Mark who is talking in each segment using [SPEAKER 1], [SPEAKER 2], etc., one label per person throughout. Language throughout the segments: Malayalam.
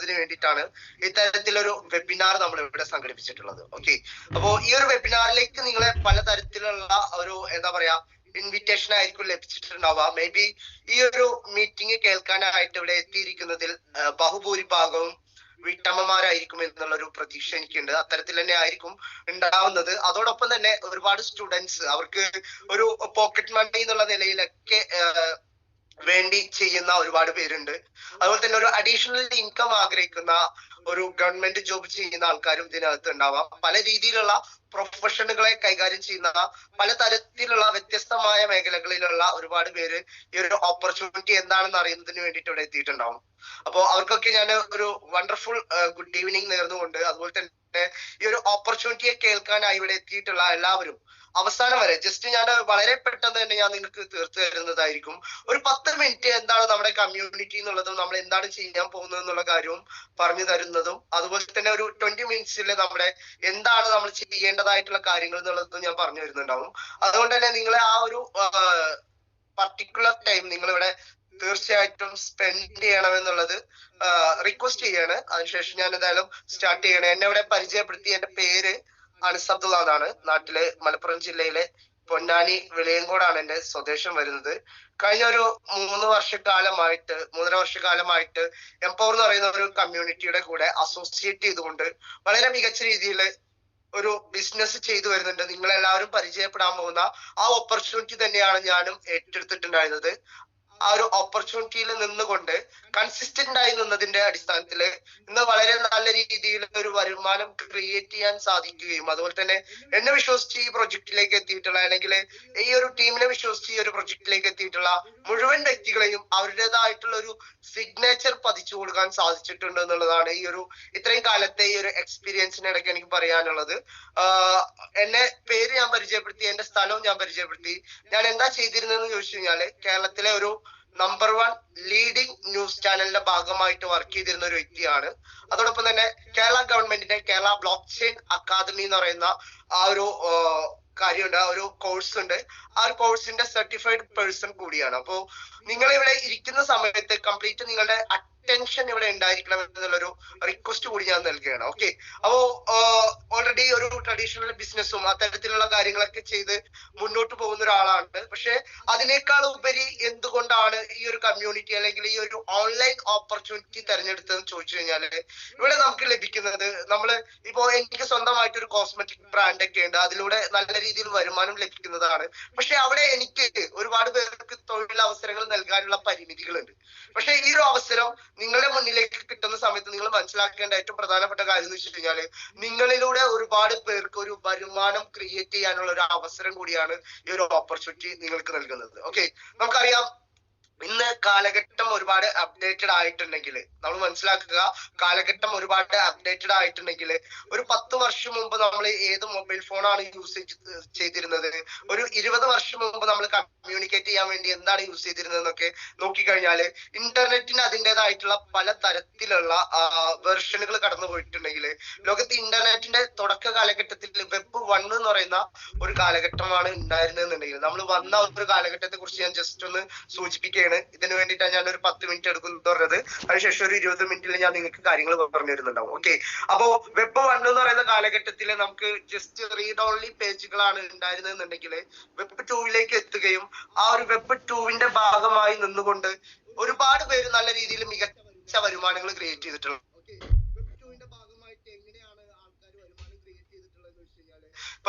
[SPEAKER 1] ചെയ്യുന്നതിന് വേണ്ടിയിട്ടാണ് ഇത്തരത്തിലൊരു വെബിനാർ നമ്മൾ ഇവിടെ സംഘടിപ്പിച്ചിട്ടുള്ളത്. ഓക്കെ അപ്പോ ഈ ഒരു വെബിനാറിലേക്ക് നിങ്ങളെ പലതരത്തിലുള്ള ഒരു എന്താ പറയാ ഇൻവിറ്റേഷൻ ആയിരിക്കും ലഭിച്ചിട്ടുണ്ടാവുക. മേ ബി ഈ ഒരു മീറ്റിംഗ് കേൾക്കാനായിട്ട് ഇവിടെ എത്തിയിരിക്കുന്നതിൽ ബഹുഭൂരിഭാഗവും വീട്ടമ്മമാരായിരിക്കും എന്നുള്ളൊരു പ്രതീക്ഷ എനിക്കുണ്ട്. അത്തരത്തിൽ തന്നെ ആയിരിക്കും ഉണ്ടാവുന്നത്. അതോടൊപ്പം തന്നെ ഒരുപാട് സ്റ്റുഡൻസ് അവർക്ക് ഒരു പോക്കറ്റ് മണി എന്നുള്ള നിലയിലൊക്കെ വേണ്ടി ചെയ്യുന്ന ഒരുപാട് പേരുണ്ട്. അതുപോലെ തന്നെ ഒരു അഡീഷണൽ ഇൻകം ആഗ്രഹിക്കുന്ന ഒരു ഗവൺമെന്റ് ജോബ് ചെയ്യുന്ന ആൾക്കാരും ഇതിനകത്ത് ഉണ്ടാവാം. പല രീതിയിലുള്ള പ്രൊഫഷനുകളെ കൈകാര്യം ചെയ്യുന്ന പല തരത്തിലുള്ള വ്യത്യസ്തമായ മേഖലകളിലുള്ള ഒരുപാട് പേര് ഈ ഒരു ഓപ്പർച്യൂണിറ്റി എന്താണെന്ന് അറിയുന്നതിന് വേണ്ടിയിട്ട് ഇവിടെ എത്തിയിട്ടുണ്ടാവും. അപ്പോൾ അവർക്കൊക്കെ ഞാൻ ഒരു വണ്ടർഫുൾ ഗുഡ് ഈവനിങ് നേർന്നുകൊണ്ട് അതുപോലെ തന്നെ ഈ ഒരു ഓപ്പർച്യൂണിറ്റിയെ കേൾക്കാനായി ഇവിടെ എത്തിയിട്ടുള്ള എല്ലാവരും അവസാനം വരെ. ജസ്റ്റ് ഞാൻ വളരെ പെട്ടെന്ന് തന്നെ ഞാൻ നിങ്ങൾക്ക് തീർത്തു തരുന്നതായിരിക്കും. ഒരു പത്ത് മിനിറ്റ് എന്താണ് നമ്മുടെ കമ്മ്യൂണിറ്റി എന്നുള്ളതും നമ്മൾ എന്താണ് ചെയ്യാൻ പോകുന്നത് എന്നുള്ള കാര്യവും പറഞ്ഞു തരുന്നതും അതുപോലെ തന്നെ ഒരു ട്വന്റി മിനിറ്റ്സിൽ നമ്മുടെ എന്താണ് നമ്മൾ ചെയ്യേണ്ടതായിട്ടുള്ള കാര്യങ്ങൾ എന്നുള്ളതും ഞാൻ പറഞ്ഞു തരുന്നുണ്ടാവും. അതുകൊണ്ട് തന്നെ നിങ്ങളെ ആ ഒരു പർട്ടിക്കുലർ ടൈം നിങ്ങളിവിടെ തീർച്ചയായിട്ടും സ്പെൻഡ് ചെയ്യണം എന്നുള്ളത് റിക്വസ്റ്റ് ചെയ്യാണ്. അതിനുശേഷം ഞാൻ എന്തായാലും സ്റ്റാർട്ട് ചെയ്യണം. എന്നെ ഇവിടെ പരിചയപ്പെടുത്തി എന്റെ പേര് അൻസ് അബ്ദുള്ള എന്നാണ് നാട്ടിലെ മലപ്പുറം ജില്ലയിലെ പൊന്നാനി വെളിയങ്കോടാണ് എന്റെ സ്വദേശം വരുന്നത്. കഴിഞ്ഞ ഒരു മൂന്ന് വർഷക്കാലമായിട്ട് മൂന്നര വർഷക്കാലമായിട്ട് എംപവർ എന്ന് പറയുന്ന ഒരു കമ്മ്യൂണിറ്റിയുടെ കൂടെ അസോസിയേറ്റ് ചെയ്തുകൊണ്ട് വളരെ മികച്ച രീതിയിൽ ഒരു ബിസിനസ് ചെയ്തു വരുന്നുണ്ട്. നിങ്ങൾ എല്ലാവരും പരിചയപ്പെടാൻ പോകുന്ന ആ ഓപ്പർച്യൂണിറ്റി തന്നെയാണ് ഞാനും ഏറ്റെടുത്തിട്ടുണ്ടായിരുന്നത്. ആ ഒരു ഓപ്പർച്യൂണിറ്റിയിൽ നിന്നുകൊണ്ട് കൺസിസ്റ്റന്റ് ആയി നിന്നതിന്റെ അടിസ്ഥാനത്തിൽ ഇന്ന് വളരെ നല്ല രീതിയിൽ ഒരു വരുമാനം ക്രിയേറ്റ് ചെയ്യാൻ സാധിക്കുകയും അതുപോലെ തന്നെ എന്നെ വിശ്വസിച്ച് ഈ പ്രൊജക്റ്റിലേക്ക് എത്തിയിട്ടുള്ള അല്ലെങ്കിൽ ഈ ഒരു ടീമിനെ വിശ്വസിച്ച് ഈ ഒരു പ്രൊജക്റ്റിലേക്ക് എത്തിയിട്ടുള്ള മുഴുവൻ വ്യക്തികളെയും അവരുടേതായിട്ടുള്ള ഒരു സിഗ്നേച്ചർ പതിച്ചു കൊടുക്കാൻ സാധിച്ചിട്ടുണ്ട് എന്നുള്ളതാണ് ഈ ഒരു ഇത്രയും കാലത്തെ ഈ ഒരു എക്സ്പീരിയൻസിനിടയ്ക്ക് എനിക്ക് പറയാനുള്ളത്. എന്നെ പേര് ഞാൻ പരിചയപ്പെടുത്തി എന്റെ സ്ഥലവും ഞാൻ പരിചയപ്പെടുത്തി. ഞാൻ എന്താ ചെയ്തിരുന്നതെന്ന് ചോദിച്ചു കഴിഞ്ഞാൽ കേരളത്തിലെ ഒരു നമ്പർ വൺ ലീഡിംഗ് ന്യൂസ് ചാനലിന്റെ ഭാഗമായിട്ട് വർക്ക് ചെയ്തിരുന്ന ഒരു വ്യക്തിയാണ്. അതോടൊപ്പം തന്നെ കേരള ഗവൺമെന്റിന്റെ കേരള ബ്ലോക്ക് ചെയിൻ അക്കാദമി എന്ന് പറയുന്ന ആ ഒരു കാര്യമുണ്ട്. ഒരു കോഴ്സ് ഉണ്ട്. ആ ഒരു കോഴ്സിന്റെ സർട്ടിഫൈഡ് പേഴ്സൺ കൂടിയാണ്. അപ്പോ നിങ്ങൾ ഇവിടെ ഇരിക്കുന്ന സമയത്ത് കംപ്ലീറ്റ് നിങ്ങളുടെ അറ്റൻഷൻ ഇവിടെ ഉണ്ടായിരിക്കണം എന്നുള്ളൊരു റിക്വസ്റ്റ് കൂടി ഞാൻ നൽകുകയാണ്. ഓക്കെ അപ്പോ ഓൾറെഡി ഒരു ട്രഡീഷണൽ ബിസിനസ്സും അത്തരത്തിലുള്ള കാര്യങ്ങളൊക്കെ ചെയ്ത് മുന്നോട്ട് പോകുന്ന ഒരാളാണ്. പക്ഷെ അതിനേക്കാൾ ഉപരി എന്തുകൊണ്ടാണ് ഈ ഒരു കമ്മ്യൂണിറ്റി അല്ലെങ്കിൽ ഈ ഒരു ഓൺലൈൻ ഓപ്പർച്യൂണിറ്റി തെരഞ്ഞെടുത്തതെന്ന് ചോദിച്ചു കഴിഞ്ഞാൽ ഇവിടെ നമുക്ക് ലഭിക്കുന്നത് നമ്മൾ ഇപ്പോ എനിക്ക് സ്വന്തമായിട്ട് ഒരു കോസ്മെറ്റിക് ബ്രാൻഡ് ഒക്കെ ഉണ്ട്. അതിലൂടെ നല്ല രീതിയിൽ വരുമാനം ലഭിക്കുന്നതാണ്. പക്ഷെ അവിടെ എനിക്ക് ഒരുപാട് പേർക്ക് തൊഴിലവസരങ്ങൾ നൽകാനുള്ള പരിമിതികളുണ്ട്. പക്ഷെ ഈ ഒരു അവസരം നിങ്ങളുടെ മുന്നിലേക്ക് കിട്ടുന്ന സമയത്ത് നിങ്ങൾ മനസ്സിലാക്കേണ്ട ഏറ്റവും പ്രധാനപ്പെട്ട കാര്യം എന്ന് വെച്ച് കഴിഞ്ഞാൽ നിങ്ങളിലൂടെ ഒരുപാട് പേർക്ക് ഒരു വരുമാനം ക്രിയേറ്റ് ചെയ്യാനുള്ള ഒരു അവസരം കൂടിയാണ് ഈ ഒരു ഓപ്പർച്യൂണിറ്റി നിങ്ങൾക്ക് നൽകുന്നത്. ഓക്കെ നമുക്കറിയാം ഇന്ന് കാലഘട്ടം ഒരുപാട് അപ്ഡേറ്റഡ് ആയിട്ടുണ്ടെങ്കിൽ നമ്മൾ മനസ്സിലാക്കുക കാലഘട്ടം ഒരുപാട് അപ്ഡേറ്റഡ് ആയിട്ടുണ്ടെങ്കിൽ ഒരു പത്ത് വർഷം മുമ്പ് നമ്മൾ ഏത് മൊബൈൽ ഫോണാണ് യൂസ് ചെയ്തിരുന്നത്? ഒരു ഇരുപത് വർഷം മുമ്പ് നമ്മൾ കമ്മ്യൂണിക്കേറ്റ് ചെയ്യാൻ വേണ്ടി എന്താണ് യൂസ് ചെയ്തിരുന്നത് എന്നൊക്കെ നോക്കിക്കഴിഞ്ഞാൽ ഇന്റർനെറ്റിന് അതിന്റെതായിട്ടുള്ള പല തരത്തിലുള്ള വെർഷനുകൾ കടന്നു പോയിട്ടുണ്ടെങ്കിൽ ലോകത്ത് ഇന്റർനെറ്റിന്റെ തുടക്ക കാലഘട്ടത്തിൽ വെബ് വൺ എന്ന് പറയുന്ന ഒരു കാലഘട്ടമാണ് ഉണ്ടായിരുന്നെന്നുണ്ടെങ്കിൽ നമ്മൾ വന്ന ഒരു കാലഘട്ടത്തെ കുറിച്ച് ഞാൻ ജസ്റ്റ് ഒന്ന് സൂചിപ്പിക്കുകയാണ്. ഇതിനു വേണ്ടിയിട്ടാണ് ഞാൻ ഒരു പത്ത് മിനിറ്റ് എടുക്കുന്നത് പറഞ്ഞത്. അതിനുശേഷം ഒരു ഇരുപത് മിനിറ്റിൽ ഞാൻ നിങ്ങൾക്ക് കാര്യങ്ങൾ പറഞ്ഞു തരുന്നുണ്ടാവും. ഓക്കെ അപ്പോ വെബ് വൺ എന്ന് പറയുന്ന കാലഘട്ടത്തിൽ നമുക്ക് ജസ്റ്റ് റീഡ് ഓൺലി പേജുകളാണ് ഉണ്ടായിരുന്നെന്നുണ്ടെങ്കിൽ വെബ് ടൂവിലേക്ക് എത്തുകയും ആ ഒരു വെബ് ടൂവിന്റെ ഭാഗമായി നിന്നുകൊണ്ട് ഒരുപാട് പേര് നല്ല രീതിയിൽ മികച്ച വരുമാനങ്ങൾ ക്രിയേറ്റ് ചെയ്തിട്ടുണ്ട്.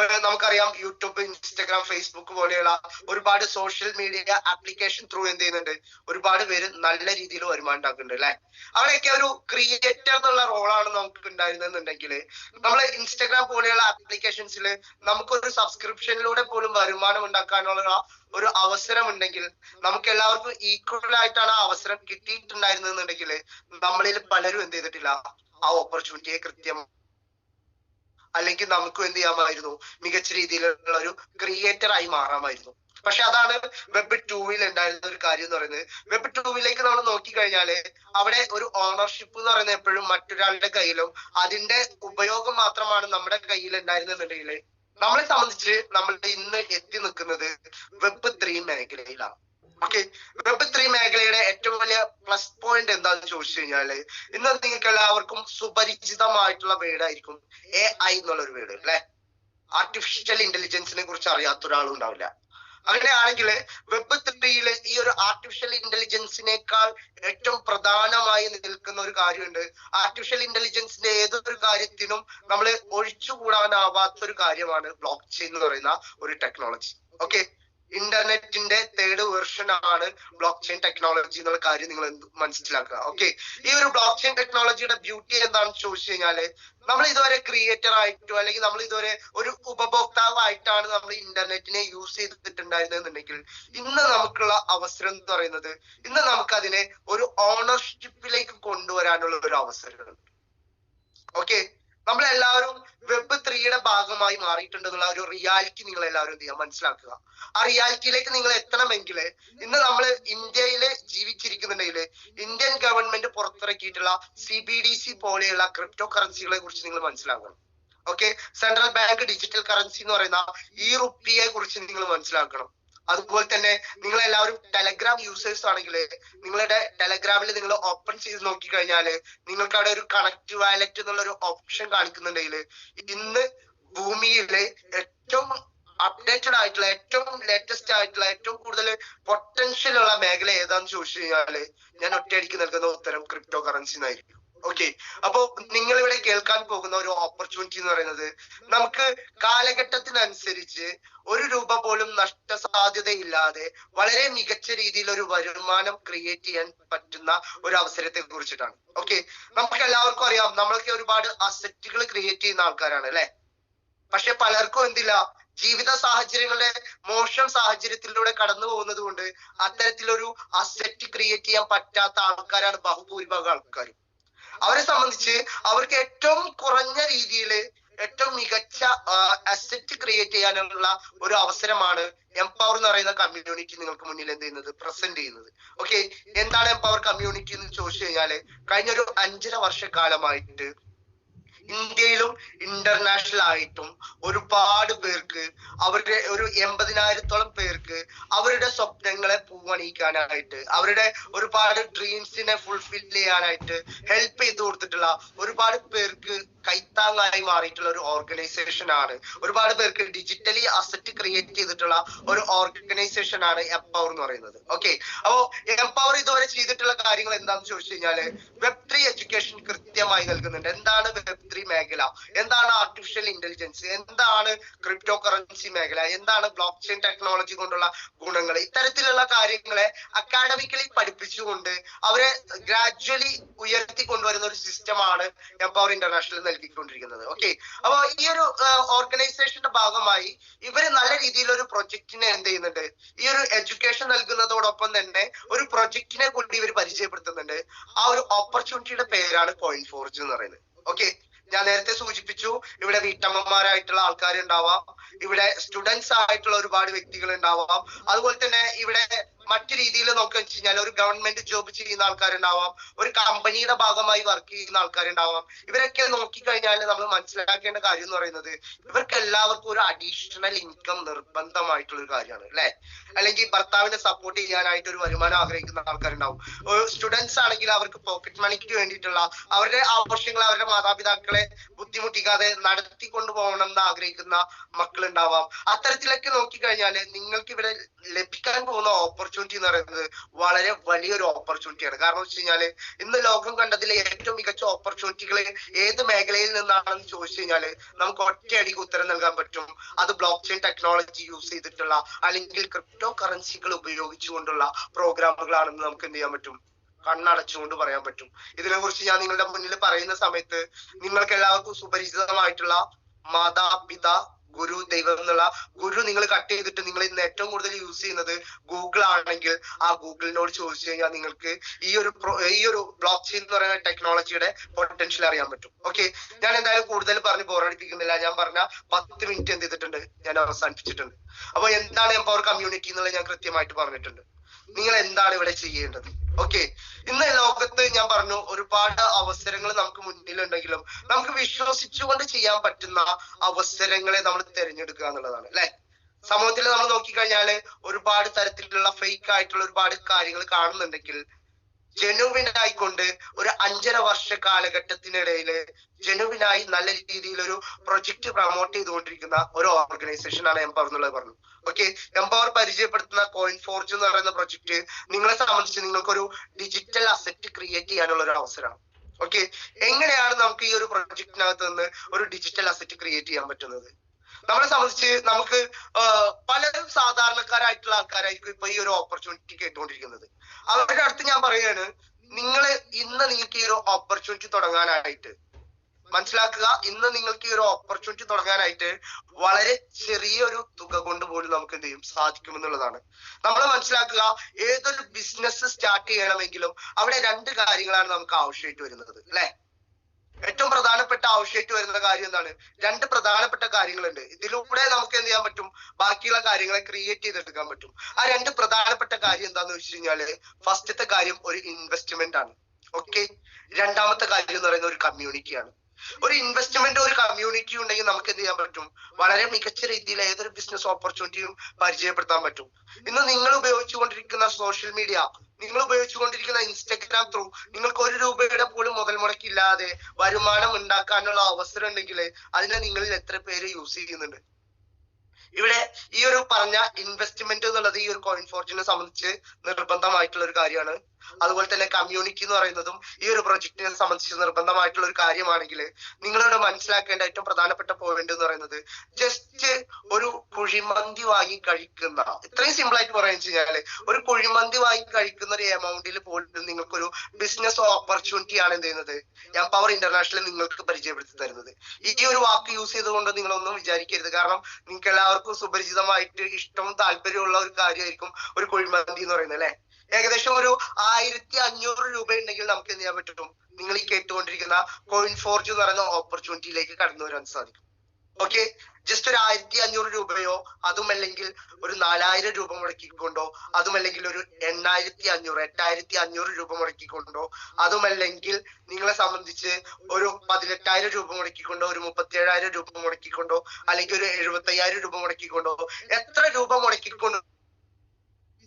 [SPEAKER 1] ഇപ്പൊ നമുക്കറിയാം യൂട്യൂബ് ഇൻസ്റ്റഗ്രാം ഫേസ്ബുക്ക് പോലെയുള്ള ഒരുപാട് സോഷ്യൽ മീഡിയ ആപ്ലിക്കേഷൻ ത്രൂ എന്ത് ചെയ്യുന്നുണ്ട്? ഒരുപാട് പേര് നല്ല രീതിയിൽ വരുമാനം ഉണ്ടാക്കുന്നുണ്ട് അല്ലെ? അവിടെയൊക്കെ ഒരു ക്രിയേറ്റർ എന്നുള്ള റോളാണ് നമുക്ക് ഉണ്ടായിരുന്നെന്നുണ്ടെങ്കിൽ നമ്മൾ ഇൻസ്റ്റഗ്രാം പോലെയുള്ള ആപ്ലിക്കേഷൻസിൽ നമുക്കൊരു സബ്സ്ക്രിപ്ഷനിലൂടെ പോലും വരുമാനം ഉണ്ടാക്കാനുള്ള ഒരു അവസരം ഉണ്ടെങ്കിൽ നമുക്ക് എല്ലാവർക്കും ഈക്വൽ ആയിട്ടാണ് ആ അവസരം കിട്ടിയിട്ടുണ്ടായിരുന്നെന്നുണ്ടെങ്കിൽ നമ്മളിൽ പലരും എന്ത് ചെയ്തിട്ടില്ല? ആ ഓപ്പർച്യൂണിറ്റിയെ കൃത്യം അല്ലെങ്കിൽ നമുക്ക് എന്ത് ചെയ്യാമായിരുന്നു? മികച്ച രീതിയിലുള്ള ഒരു ക്രിയേറ്റർ ആയി മാറാമായിരുന്നു. പക്ഷെ അതാണ് വെബ് ടൂവിൽ ഉണ്ടായിരുന്ന ഒരു കാര്യം എന്ന് പറയുന്നത്. വെബ് ടൂവിലേക്ക് നമ്മൾ നോക്കിക്കഴിഞ്ഞാൽ അവിടെ ഒരു ഓണർഷിപ്പ് എന്ന് പറയുന്നത് എപ്പോഴും മറ്റൊരാളുടെ കയ്യിലും അതിന്റെ ഉപയോഗം മാത്രമാണ് നമ്മുടെ കയ്യിൽ ഉണ്ടായിരുന്നെന്നുണ്ടെങ്കിൽ നമ്മളെ സംബന്ധിച്ച് നമ്മൾ ഇന്ന് എത്തി നിൽക്കുന്നത് വെബ് ത്രീ മേഖലയിലാണ്. ഓക്കെ വെബ് ത്രീ മേഖലയുടെ ഏറ്റവും വലിയ പ്ലസ് പോയിന്റ് എന്താന്ന് ചോദിച്ചു കഴിഞ്ഞാൽ ഇന്ന് നിങ്ങൾക്ക് എല്ലാവർക്കും സുപരിചിതമായിട്ടുള്ള വേർഡ് ആയിരിക്കും എ ഐ എന്നുള്ള ഒരു വേർഡ് അല്ലെ ആർട്ടിഫിഷ്യൽ ഇന്റലിജൻസിനെ കുറിച്ച് അറിയാത്ത ഒരാളും ഉണ്ടാവില്ല അങ്ങനെയാണെങ്കിൽ വെബ് ത്രീയിൽ ഈ ഒരു ആർട്ടിഫിഷ്യൽ ഇന്റലിജൻസിനേക്കാൾ ഏറ്റവും പ്രധാനമായി നിൽക്കുന്ന ഒരു കാര്യമുണ്ട്. ആർട്ടിഫിഷ്യൽ ഇന്റലിജൻസിന്റെ ഏതൊരു കാര്യത്തിനും നമ്മൾ ഒഴിച്ചുകൂടാനാവാത്ത ഒരു കാര്യമാണ് ബ്ലോക്ക് ചെയിൻ എന്ന് പറയുന്ന ഒരു ടെക്നോളജി ഓക്കെ ഇന്റർനെറ്റിന്റെ തേർഡ് വെർഷൻ ആണ് ബ്ലോക്ക് ചെയിൻ ടെക്നോളജി എന്നുള്ള കാര്യം നിങ്ങൾ മനസ്സിലാക്കുക. ഓക്കെ ഈ ഒരു ബ്ലോക്ക് ചെയിൻ ടെക്നോളജിയുടെ ബ്യൂട്ടി എന്താണെന്ന് ചോദിച്ചു കഴിഞ്ഞാൽ നമ്മൾ ഇതുവരെ ക്രിയേറ്റർ ആയിട്ടോ അല്ലെങ്കിൽ നമ്മൾ ഇതുവരെ ഒരു ഉപഭോക്താവായിട്ടാണ് നമ്മൾ ഇന്റർനെറ്റിനെ യൂസ് ചെയ്തിട്ടുണ്ടായിരുന്നെന്നുണ്ടെങ്കിൽ ഇന്ന് നമുക്കുള്ള അവസരം എന്ന് പറയുന്നത് ഇന്ന് നമുക്ക് അതിനെ ഒരു ഓണർഷിപ്പിലേക്ക് കൊണ്ടുവരാനുള്ള ഒരു അവസരമുണ്ട് ഓക്കെ നമ്മളെല്ലാവരും വെബ് ത്രീയുടെ ഭാഗമായി മാറിയിട്ടുണ്ട് എന്നുള്ള ഒരു റിയാലിറ്റി നിങ്ങൾ എല്ലാവരും എന്ത് ചെയ്യുക? മനസ്സിലാക്കുക. ആ റിയാലിറ്റിയിലേക്ക് നിങ്ങൾ എത്തണമെങ്കിൽ ഇന്ന് നമ്മൾ ഇന്ത്യയിൽ ജീവിച്ചിരിക്കുന്നുണ്ടെങ്കിൽ ഇന്ത്യൻ ഗവൺമെന്റ് പുറത്തിറക്കിയിട്ടുള്ള സി ബി ഡി സി പോലെയുള്ള ക്രിപ്റ്റോ കറൻസികളെ കുറിച്ച് നിങ്ങൾ മനസ്സിലാക്കണം. Okay central bank digital currency എന്ന് പറയുന്ന ഈ റുപ്പിയെ കുറിച്ച് നിങ്ങൾ മനസ്സിലാക്കണം. അതുപോലെ തന്നെ നിങ്ങൾ എല്ലാവരും ടെലഗ്രാം യൂസേഴ്സ് ആണെങ്കിൽ നിങ്ങളുടെ ടെലഗ്രാമിൽ നിങ്ങൾ ഓപ്പൺ ചെയ്ത് നോക്കി കഴിഞ്ഞാൽ നിങ്ങൾക്ക് അവിടെ ഒരു കണക്ട് വാലറ്റ് എന്നുള്ള ഒരു ഓപ്ഷൻ കാണിക്കുന്നുണ്ടെങ്കിൽ ഇന്ന് ഭൂമിയിലെ ഏറ്റവും അപ്ഡേറ്റഡ് ആയിട്ടുള്ള ഏറ്റവും ലേറ്റസ്റ്റ് ആയിട്ടുള്ള ഏറ്റവും കൂടുതൽ പൊട്ടൻഷ്യൽ ഉള്ള മേഖല ഏതാന്ന് ചോദിച്ചു കഴിഞ്ഞാൽ ഞാൻ ഒറ്റയടിക്ക് നൽകുന്ന ഉത്തരം ക്രിപ്റ്റോ കറൻസി എന്നായിരിക്കും ഓക്കെ അപ്പോ നിങ്ങൾ ഇവിടെ കേൾക്കാൻ പോകുന്ന ഒരു ഓപ്പർച്യൂണിറ്റി എന്ന് പറയുന്നത് നമുക്ക് കാലഘട്ടത്തിനനുസരിച്ച് ഒരു രൂപ പോലും നഷ്ട സാധ്യതയില്ലാതെ വളരെ മികച്ച രീതിയിൽ ഒരു വരുമാനം ക്രിയേറ്റ് ചെയ്യാൻ പറ്റുന്ന ഒരു അവസരത്തെ കുറിച്ചിട്ടാണ്. ഓക്കെ നമുക്ക് എല്ലാവർക്കും അറിയാം നമ്മൾക്ക് ഒരുപാട് അസറ്റുകൾ ക്രിയേറ്റ് ചെയ്യുന്ന ആൾക്കാരാണ് അല്ലെ? പക്ഷെ പലർക്കും എന്തില്ല? ജീവിത സാഹചര്യങ്ങളുടെ മോശം സാഹചര്യത്തിലൂടെ കടന്നു പോകുന്നത് കൊണ്ട് അത്തരത്തിലൊരു അസറ്റ് ക്രിയേറ്റ് ചെയ്യാൻ പറ്റാത്ത ആൾക്കാരാണ് ബഹുഭൂരിഭാഗം ആൾക്കാരും. അവരെ സംബന്ധിച്ച് അവർക്ക് ഏറ്റവും കുറഞ്ഞ രീതിയിൽ ഏറ്റവും മികച്ച അസറ്റ് ക്രിയേറ്റ് ചെയ്യാനുള്ള ഒരു അവസരമാണ് എംപവർ എന്ന് പറയുന്ന കമ്മ്യൂണിറ്റി നിങ്ങൾക്ക് മുന്നിൽ എന്ത് ചെയ്യുന്നത്? പ്രസന്റ് ചെയ്യുന്നത്. ഓക്കെ എന്താണ് എംപവർ കമ്മ്യൂണിറ്റി എന്ന് ചോദിച്ചു കഴിഞ്ഞാൽ കഴിഞ്ഞൊരു അഞ്ചര വർഷക്കാലമായിട്ട് ഇന്ത്യയിലും ഇന്റർനാഷണൽ ആയിട്ടും ഒരുപാട് പേർക്ക് അവരുടെ ഒരു എൺപതിനായിരത്തോളം പേർക്ക് അവരുടെ സ്വപ്നങ്ങളെ പൂവണിയിക്കാനായിട്ട് അവരുടെ ഒരുപാട് ഡ്രീംസിനെ ഫുൾഫിൽ ചെയ്യാനായിട്ട് ഹെൽപ്പ് ചെയ്ത് കൊടുത്തിട്ടുള്ള ഒരുപാട് പേർക്ക് കൈത്താങ്ങായി മാറിയിട്ടുള്ള ഒരു ഓർഗനൈസേഷൻ ആണ്. ഒരുപാട് പേർക്ക് ഡിജിറ്റലി അസറ്റ് ക്രിയേറ്റ് ചെയ്തിട്ടുള്ള ഒരു ഓർഗനൈസേഷൻ ആണ് എംപവർ എന്ന് പറയുന്നത്. ഓക്കെ അപ്പോ എംപവർ ഇതുവരെ ചെയ്തിട്ടുള്ള കാര്യങ്ങൾ എന്താണെന്ന് ചോദിച്ചു കഴിഞ്ഞാൽ വെബ് ത്രീ എഡ്യൂക്കേഷൻ കൃത്യമായി നൽകുന്നുണ്ട്. എന്താണ് വെബ് ത്രീ മേഖല. എന്താണ് ആർട്ടിഫിഷ്യൽ ഇന്റലിജൻസ് എന്താണ് ക്രിപ്റ്റോ കറൻസി മേഖല? എന്താണ് ബ്ലോക്ക് ചെയിൻ ടെക്നോളജി കൊണ്ടുള്ള ഗുണങ്ങൾ? ഇത്തരത്തിലുള്ള കാര്യങ്ങളെ അക്കാഡമിക്കലി പഠിപ്പിച്ചുകൊണ്ട് അവരെ ഗ്രാജ്വലി ഉയർത്തി കൊണ്ടുവരുന്ന ഒരു സിസ്റ്റമാണ് എംപവർ ഇന്റർനാഷണൽ നൽകിക്കൊണ്ടിരിക്കുന്നത്. ഓക്കെ അപ്പൊ ഈ ഒരു ഓർഗനൈസേഷന്റെ ഭാഗമായി ഇവർ നല്ല രീതിയിൽ ഒരു പ്രൊജക്ടിനെ എന്ത് ചെയ്യുന്നുണ്ട്? ഈ ഒരു എഡ്യൂക്കേഷൻ നൽകുന്നതോടൊപ്പം തന്നെ ഒരു പ്രൊജക്ടിനെ കൂടി ഇവർ പരിചയപ്പെടുത്തുന്നുണ്ട്. ആ ഒരു ഓപ്പർച്യൂണിറ്റിയുടെ പേരാണ് കോയിൻ ഫോർജ് എന്ന് പറയുന്നത്. ഓക്കെ ഞാൻ നേരത്തെ സൂചിപ്പിച്ചു ഇവിടെ വീട്ടമ്മമാരായിട്ടുള്ള ആൾക്കാർ ഉണ്ടാവാം ഇവിടെ സ്റ്റുഡൻസ് ആയിട്ടുള്ള ഒരുപാട് വ്യക്തികൾ ഉണ്ടാവാം അതുപോലെ തന്നെ ഇവിടെ മറ്റു രീതിയിൽ നോക്കുക വെച്ച് കഴിഞ്ഞാൽ ഒരു ഗവൺമെന്റ് ജോബ് ചെയ്യുന്ന ആൾക്കാരുണ്ടാവാം ഒരു കമ്പനിയുടെ ഭാഗമായി വർക്ക് ചെയ്യുന്ന ആൾക്കാരുണ്ടാവാം. ഇവരൊക്കെ നോക്കിക്കഴിഞ്ഞാൽ നമ്മൾ മനസ്സിലാക്കേണ്ട കാര്യം എന്ന് പറയുന്നത് ഇവർക്ക് എല്ലാവർക്കും ഒരു അഡീഷണൽ ഇൻകം നിർബന്ധമായിട്ടുള്ള ഒരു കാര്യമാണ് അല്ലെ? അല്ലെങ്കിൽ ഭർത്താവിനെ സപ്പോർട്ട് ചെയ്യാനായിട്ട് ഒരു വരുമാനം ആഗ്രഹിക്കുന്ന ആൾക്കാരുണ്ടാവും. സ്റ്റുഡൻസ് ആണെങ്കിൽ അവർക്ക് പോക്കറ്റ് മണിക്ക് വേണ്ടിയിട്ടുള്ള അവരുടെ ആവശ്യങ്ങൾ അവരുടെ മാതാപിതാക്കളെ ബുദ്ധിമുട്ടിക്കാതെ നടത്തി കൊണ്ടുപോകണം എന്ന് ആഗ്രഹിക്കുന്ന മക്കളുണ്ടാവാം. അത്തരത്തിലൊക്കെ നോക്കിക്കഴിഞ്ഞാൽ നിങ്ങൾക്ക് ഇവിടെ ലഭിക്കാൻ പോകുന്ന ഓപ്പർച്യൂണിറ്റി എന്ന് പറയുന്നത് വളരെ വലിയൊരു ഓപ്പർച്യൂണിറ്റിയാണ് കാരണം വെച്ച് കഴിഞ്ഞാൽ ഇന്ന് ലോകം കണ്ടതിലെ ഏറ്റവും മികച്ച ഓപ്പർച്യൂണിറ്റികൾ ഏത് മേഖലയിൽ നിന്നാണെന്ന് ചോദിച്ചു കഴിഞ്ഞാൽ നമുക്ക് ഒറ്റയടിക്ക് ഉത്തരം നൽകാൻ പറ്റും. അത് ബ്ലോക്ക് ചെയിൻ ടെക്നോളജി യൂസ് ചെയ്തിട്ടുള്ള അല്ലെങ്കിൽ ക്രിപ്റ്റോ കറൻസികൾ ഉപയോഗിച്ചുകൊണ്ടുള്ള പ്രോഗ്രാമുകളാണെന്ന് നമുക്ക് എന്ത് ചെയ്യാൻ പറ്റും? കണ്ണടച്ചുകൊണ്ട് പറയാൻ പറ്റും. ഇതിനെ കുറിച്ച് ഞാൻ നിങ്ങളുടെ മുന്നിൽ പറയുന്ന സമയത്ത് നിങ്ങൾക്ക് എല്ലാവർക്കും സുപരിചിതമായിട്ടുള്ള മാതാപിത ഗുരു ദൈവം എന്നുള്ള ഗുരു നിങ്ങൾ കട്ട് ചെയ്തിട്ട് നിങ്ങൾ ഇന്ന് ഏറ്റവും കൂടുതൽ യൂസ് ചെയ്യുന്നത് ഗൂഗിൾ ആണെങ്കിൽ ആ ഗൂഗിളിനോട് ചോദിച്ചു കഴിഞ്ഞാൽ നിങ്ങൾക്ക് ഈ ഒരു ഈ ഒരു ബ്ലോക്ക് ചെയിൻ എന്ന് പറയുന്ന ടെക്നോളജിയുടെ പൊട്ടൻഷ്യൽ അറിയാൻ പറ്റും. ഓക്കെ ഞാൻ എന്തായാലും കൂടുതൽ പറഞ്ഞ് ബോറടിപ്പിക്കുന്നില്ല ഞാൻ പറഞ്ഞ പത്ത് മിനിറ്റ് എന്ത് ചെയ്തിട്ടുണ്ട്? ഞാൻ അവസാനിപ്പിച്ചിട്ടുണ്ട്. അപ്പൊ എന്താണ് എംപവർ കമ്മ്യൂണിറ്റി എന്നുള്ളത് ഞാൻ കൃത്യമായിട്ട് പറഞ്ഞിട്ടുണ്ട്. നിങ്ങൾ എന്താണ് ഇവിടെ ചെയ്യേണ്ടത്? ഓക്കെ ഇന്ന് ലോകത്ത് ഞാൻ പറഞ്ഞു ഒരുപാട് അവസരങ്ങൾ നമുക്ക് മുന്നിലുണ്ടെങ്കിലും നമുക്ക് വിശ്വസിച്ചുകൊണ്ട് ചെയ്യാൻ പറ്റുന്ന അവസരങ്ങളെ നമ്മൾ തിരഞ്ഞെടുക്കുക എന്നുള്ളതാണ് അല്ലെ? സമൂഹത്തിൽ നമ്മൾ നോക്കിക്കഴിഞ്ഞാൽ ഒരുപാട് തരത്തിലുള്ള ഫേക്ക് ആയിട്ടുള്ള ഒരുപാട് കാര്യങ്ങൾ കാണുന്നുണ്ടെങ്കിൽ ജെനുവിൻ ആയിക്കൊണ്ട് ഒരു അഞ്ചര വർഷ കാലഘട്ടത്തിനിടയിൽ ജെനുവിനായി നല്ല രീതിയിൽ ഒരു പ്രൊജക്ട് പ്രൊമോട്ട് ചെയ്തുകൊണ്ടിരിക്കുന്ന ഒരു ഓർഗനൈസേഷൻ ആണ് എംപവർ എന്നുള്ളത് പറഞ്ഞു. ഓക്കെ എംപവർ പരിചയപ്പെടുത്തുന്ന കോയിൻ ഫോർജ് എന്ന് പറയുന്ന പ്രൊജക്ട് നിങ്ങളെ സംബന്ധിച്ച് നിങ്ങൾക്കൊരു ഡിജിറ്റൽ അസറ്റ് ക്രിയേറ്റ് ചെയ്യാനുള്ള ഒരു അവസരമാണ്. ഓക്കെ എങ്ങനെയാണ് നമുക്ക് ഈ ഒരു പ്രൊജക്റ്റിനകത്ത് നിന്ന് ഒരു ഡിജിറ്റൽ അസറ്റ് ക്രിയേറ്റ് ചെയ്യാൻ പറ്റുന്നത്? നമ്മളെ സംബന്ധിച്ച് നമുക്ക് പലരും സാധാരണക്കാരായിട്ടുള്ള ആൾക്കാരായിരിക്കും ഇപ്പൊ ഈ ഒരു ഓപ്പർച്യൂണിറ്റി കേട്ടുകൊണ്ടിരിക്കുന്നത്. അവരുടെ അടുത്ത് ഞാൻ പറയാണ് നിങ്ങൾ ഇന്ന് നിങ്ങൾക്ക് ഈ ഒരു ഓപ്പർച്യൂണിറ്റി തുടങ്ങാനായിട്ട് മനസ്സിലാക്കുക ഇന്ന് നിങ്ങൾക്ക് ഈ ഒരു ഓപ്പർച്യൂണിറ്റി തുടങ്ങാനായിട്ട് വളരെ ചെറിയൊരു തുക കൊണ്ട് പോലും നമുക്ക് എന്ത് ചെയ്യും? സാധിക്കുമെന്നുള്ളതാണ്. നമ്മൾ മനസ്സിലാക്കുക ഏതൊരു ബിസിനസ് സ്റ്റാർട്ട് ചെയ്യണമെങ്കിലും അവിടെ രണ്ട് കാര്യങ്ങളാണ് നമുക്ക് ആവശ്യമായിട്ട് വരുന്നത് അല്ലെ? ഏറ്റവും പ്രധാനപ്പെട്ട ആവശ്യമായിട്ട് വരുന്ന കാര്യം എന്താണ്? രണ്ട് പ്രധാനപ്പെട്ട കാര്യങ്ങളുണ്ട്. ഇതിലൂടെ നമുക്ക് എന്ത് ചെയ്യാൻ പറ്റും? ബാക്കിയുള്ള കാര്യങ്ങളെ ക്രിയേറ്റ് ചെയ്തെടുക്കാൻ പറ്റും. ആ രണ്ട് പ്രധാനപ്പെട്ട കാര്യം എന്താന്ന് വെച്ച് കഴിഞ്ഞാൽ ഫസ്റ്റത്തെ കാര്യം ഒരു ഇൻവെസ്റ്റ്മെന്റ് ആണ്. ഓക്കെ രണ്ടാമത്തെ കാര്യം എന്ന് പറയുന്നത് ഒരു കമ്മ്യൂണിറ്റിയാണ് ഒരു ഇൻവെസ്റ്റ്മെന്റ് ഒരു കമ്മ്യൂണിറ്റി ഉണ്ടെങ്കിൽ നമുക്ക് എന്ത് ചെയ്യാൻ പറ്റും? വളരെ മികച്ച രീതിയിൽ ഏതൊരു ബിസിനസ് ഓപ്പർച്യൂണിറ്റിയും പരിചയപ്പെടുത്താൻ പറ്റും. ഇന്ന് നിങ്ങൾ ഉപയോഗിച്ചുകൊണ്ടിരിക്കുന്ന സോഷ്യൽ മീഡിയ നിങ്ങൾ ഉപയോഗിച്ചുകൊണ്ടിരിക്കുന്ന ഇൻസ്റ്റഗ്രാം ത്രൂ നിങ്ങൾക്ക് ഒരു രൂപയുടെ പോലും മുതൽ മുടക്കില്ലാതെ വരുമാനം ഉണ്ടാക്കാനുള്ള അവസരം ഉണ്ടെങ്കിൽ അതിനെ നിങ്ങളിൽ എത്ര പേര് യൂസ് ചെയ്യുന്നുണ്ട്? ഇവിടെ ഈ ഒരു പറഞ്ഞ ഇൻവെസ്റ്റ്മെന്റ് എന്നുള്ളത് ഈ ഒരു കോയിൻ ഫോർജിനെ സംബന്ധിച്ച് നിർബന്ധമായിട്ടുള്ള ഒരു കാര്യമാണ്. അതുപോലെ തന്നെ കമ്മ്യൂണിറ്റി എന്ന് പറയുന്നതും ഈ ഒരു പ്രൊജക്ടിനെ സംബന്ധിച്ച് നിർബന്ധമായിട്ടുള്ള ഒരു കാര്യമാണെങ്കിൽ നിങ്ങളിവിടെ മനസ്സിലാക്കേണ്ട ഏറ്റവും പ്രധാനപ്പെട്ട പോയിന്റ് എന്ന് പറയുന്നത് ജസ്റ്റ് ഒരു കുഴിമന്തി വാങ്ങി കഴിക്കുന്ന ഇത്രയും സിമ്പിൾ ആയിട്ട് പറയുന്നത് കഴിഞ്ഞാൽ ഒരു കുഴിമന്തി വാങ്ങി കഴിക്കുന്ന ഒരു എമൗണ്ടിൽ പോലും നിങ്ങൾക്കൊരു ബിസിനസ് ഓപ്പർച്യൂണിറ്റി ആണ് എന്ത് ചെയ്യുന്നത്? ഞാൻ പവർ ഇന്റർനാഷണൽ നിങ്ങൾക്ക് പരിചയപ്പെടുത്തി തരുന്നത്. ഈ ഒരു വാക്ക് യൂസ് ചെയ്തുകൊണ്ട് നിങ്ങളൊന്നും വിചാരിക്കരുത്. കാരണം നിങ്ങൾക്ക് എല്ലാവർക്കും സുപരിചിതമായിട്ട് ഇഷ്ടവും താല്പര്യമുള്ള ഒരു കാര്യമായിരിക്കും ഒരു കുഴിമന്തി എന്ന് പറയുന്നത് അല്ലെ? ഏകദേശം ഒരു ആയിരത്തി അഞ്ഞൂറ് രൂപ ഉണ്ടെങ്കിൽ നമുക്ക് എന്ത് ചെയ്യാൻ പറ്റും? നിങ്ങൾ ഈ കേട്ടുകൊണ്ടിരിക്കുന്ന കോയിൻ ഫോർജ് എന്ന് പറയുന്ന ഓപ്പർച്യൂണിറ്റിയിലേക്ക് കടന്നു വരാൻ സാധിക്കും. ഓക്കെ ജസ്റ്റ് ഒരു ആയിരത്തി അഞ്ഞൂറ് രൂപയോ അതുമല്ലെങ്കിൽ ഒരു നാലായിരം രൂപ മുടക്കിക്കൊണ്ടോ അതുമല്ലെങ്കിൽ ഒരു എണ്ണായിരത്തി അഞ്ഞൂറ് എട്ടായിരത്തി അഞ്ഞൂറ് രൂപ മുടക്കിക്കൊണ്ടോ അതുമല്ലെങ്കിൽ നിങ്ങളെ സംബന്ധിച്ച് ഒരു പതിനെട്ടായിരം രൂപ മുടക്കിക്കൊണ്ടോ ഒരു മുപ്പത്തി ഏഴായിരം രൂപ മുടക്കിക്കൊണ്ടോ അല്ലെങ്കിൽ ഒരു എഴുപത്തി അയ്യായിരം രൂപ മുടക്കിക്കൊണ്ടോ എത്ര രൂപ മുടക്കിക്കൊണ്ടോ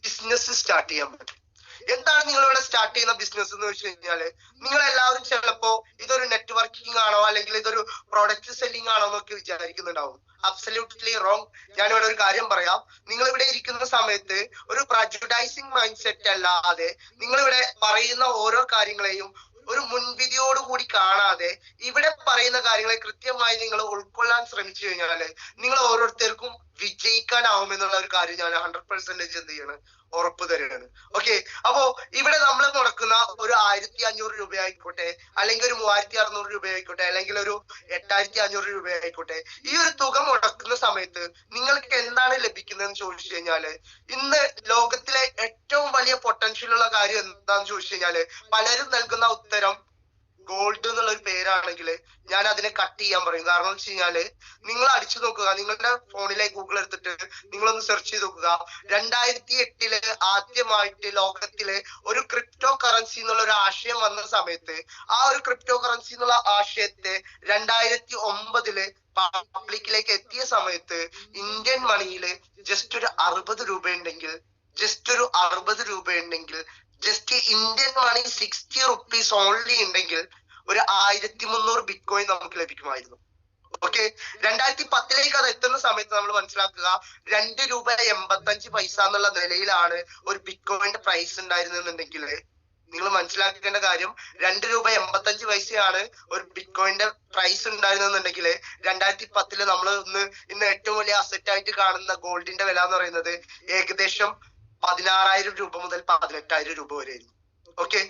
[SPEAKER 1] ബിസിനസ് സ്റ്റാർട്ട് ചെയ്യാൻ പറ്റും. എന്താണ് നിങ്ങൾ ഇവിടെ സ്റ്റാർട്ട് ചെയ്യുന്ന ബിസിനസ് എന്ന് വെച്ച് കഴിഞ്ഞാൽ നിങ്ങൾ എല്ലാവരും ചിലപ്പോ ഇതൊരു നെറ്റ്വർക്കിംഗ് ആണോ അല്ലെങ്കിൽ ഇതൊരു പ്രൊഡക്റ്റ് സെല്ലിംഗ് ആണോ എന്നൊക്കെ വിചാരിക്കുന്നുണ്ടാവും. അബ്സല്യൂട്ട്ലി റോങ് ഞാനിവിടെ ഒരു കാര്യം പറയാം. നിങ്ങൾ ഇവിടെ ഇരിക്കുന്ന സമയത്ത് ഒരു പ്രജുഡൈസിങ് മൈൻഡ് സെറ്റ് അല്ലാതെ നിങ്ങൾ ഇവിടെ പറയുന്ന ഓരോ കാര്യങ്ങളെയും ഒരു മുൻവിധിയോട് കൂടി കാണാതെ ഇവിടെ പറയുന്ന കാര്യങ്ങളെ കൃത്യമായി നിങ്ങൾ ഉൾക്കൊള്ളാൻ ശ്രമിച്ചു കഴിഞ്ഞാൽ നിങ്ങൾ ഓരോരുത്തർക്കും വിജയിക്കാനാവുമെന്നുള്ള ഒരു കാര്യം ഞാൻ ഹൺഡ്രഡ് പെർസെന്റേജ് എന്ത് ചെയ്യാണ്? ഉറപ്പ് തരുകയാണ്. ഓക്കെ അപ്പോ ഇവിടെ നമ്മൾ മുടക്കുന്ന ഒരു ആയിരത്തി അഞ്ഞൂറ് രൂപ ആയിക്കോട്ടെ അല്ലെങ്കിൽ ഒരു മൂവായിരത്തി അറുന്നൂറ് രൂപ ആയിക്കോട്ടെ അല്ലെങ്കിൽ ഒരു എട്ടായിരത്തി അഞ്ഞൂറ് രൂപ ആയിക്കോട്ടെ ഈ ഒരു തുക മുടക്കുന്ന സമയത്ത് നിങ്ങൾക്ക് എന്താണ് ലഭിക്കുന്നതെന്ന് ചോദിച്ചു കഴിഞ്ഞാൽ ഇന്ന് ലോകത്തിലെ ഏറ്റവും വലിയ പൊട്ടൻഷ്യൽ ഉള്ള കാര്യം എന്താന്ന് ചോദിച്ചു കഴിഞ്ഞാൽ പലരും നൽകുന്ന ഉത്തരം ഗോൾഡ് എന്നുള്ള ഒരു പേരാണെങ്കിൽ ഞാൻ അതിനെ കട്ട് ചെയ്യാൻ പറയും. കാരണം എന്ന് വെച്ച് കഴിഞ്ഞാൽ നിങ്ങൾ അടിച്ചു നോക്കുക. നിങ്ങളുടെ ഫോണിലെ ഗൂഗിൾ എടുത്തിട്ട് നിങ്ങളൊന്ന് സെർച്ച് ചെയ്ത് നോക്കുക. രണ്ടായിരത്തി എട്ടിൽ ആദ്യമായിട്ട് ലോകത്തിൽ ഒരു ക്രിപ്റ്റോ കറൻസി എന്നുള്ള ഒരു ആശയം വന്ന സമയത്ത് ആ ഒരു ക്രിപ്റ്റോ കറൻസി എന്നുള്ള ആശയത്തെ രണ്ടായിരത്തി ഒമ്പതിൽ പബ്ലിക്കിലേക്ക് എത്തിയ സമയത്ത് ഇന്ത്യൻ മണിയിൽ ജസ്റ്റ് ഒരു അറുപത് രൂപ ഉണ്ടെങ്കിൽ ജസ്റ്റ് ഒരു അറുപത് രൂപ ഉണ്ടെങ്കിൽ just Indian money sixty rupees only ഉണ്ടെങ്കിൽ ഒരു ആയിരത്തി മുന്നൂറ് ബിറ്റ് കോയിൻ നമുക്ക് ലഭിക്കുമായിരുന്നു. ഓക്കെ രണ്ടായിരത്തി പത്തിലേക്ക് അത് എത്തുന്ന സമയത്ത് നമ്മൾ മനസ്സിലാക്കുക രണ്ട് രൂപ എൺപത്തഞ്ച് പൈസ എന്നുള്ള നിലയിലാണ് ഒരു ബിറ്റ് കോയിന്റെ പ്രൈസ് ഉണ്ടായിരുന്നെന്നുണ്ടെങ്കിൽ നിങ്ങൾ മനസ്സിലാക്കേണ്ട കാര്യം രണ്ട് രൂപ എൺപത്തഞ്ച് പൈസയാണ് ഒരു ബിറ്റ് കോയിന്റെ പ്രൈസ് ഉണ്ടായിരുന്നെന്നുണ്ടെങ്കിൽ രണ്ടായിരത്തി പത്തിൽ നമ്മൾ ഇന്ന് ഇന്ന് ഏറ്റവും വലിയ അസറ്റ് ആയിട്ട് കാണുന്ന ഗോൾഡിന്റെ വില എന്ന് പറയുന്നത് ഏകദേശം പതിനാറായിരം രൂപ മുതൽ പതിനെട്ടായിരം രൂപ വരെ ആയിരുന്നു ഓക്കെ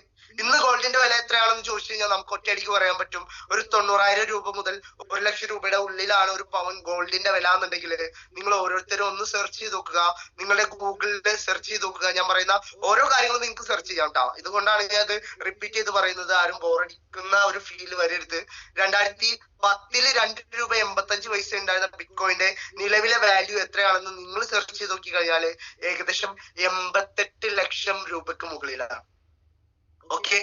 [SPEAKER 1] ഇന്ന് ഗോൾഡിന്റെ വില എത്രയാണെന്ന് ചോദിച്ചു കഴിഞ്ഞാൽ നമുക്ക് ഒറ്റയടിക്ക് പറയാൻ പറ്റും. ഒരു തൊണ്ണൂറായിരം രൂപ മുതൽ ഒരു ലക്ഷം രൂപയുടെ ഉള്ളിലാണ് ഒരു പവൻ ഗോൾഡിന്റെ വില എന്നുണ്ടെങ്കിൽ നിങ്ങൾ ഓരോരുത്തരും ഒന്ന് സെർച്ച് ചെയ്ത് നോക്കുക. നിങ്ങളുടെ ഗൂഗിളിൽ സെർച്ച് ചെയ്ത് നോക്കുക. ഞാൻ പറയുന്ന ഓരോ കാര്യങ്ങളും നിങ്ങൾക്ക് സെർച്ച് ചെയ്യാം കേട്ടോ ഇതുകൊണ്ടാണ് ഞാൻ അത് റിപ്പീറ്റ് ചെയ്ത് പറയുന്നത്. ആരും ബോറടിക്കുന്ന ഒരു ഫീൽ വരരുത്. രണ്ടായിരത്തി പത്തിൽ രണ്ട് രൂപ എൺപത്തഞ്ച് പൈസ ഉണ്ടായിരുന്ന ബിറ്റ്കോയിന്റെ നിലവിലെ വാല്യൂ എത്രയാണെന്ന് നിങ്ങൾ സെർച്ച് ചെയ്ത് നോക്കി കഴിഞ്ഞാൽ ഏകദേശം എൺപത്തെട്ട് ലക്ഷം രൂപയ്ക്ക് മുകളിലാണ്. ഓക്കെ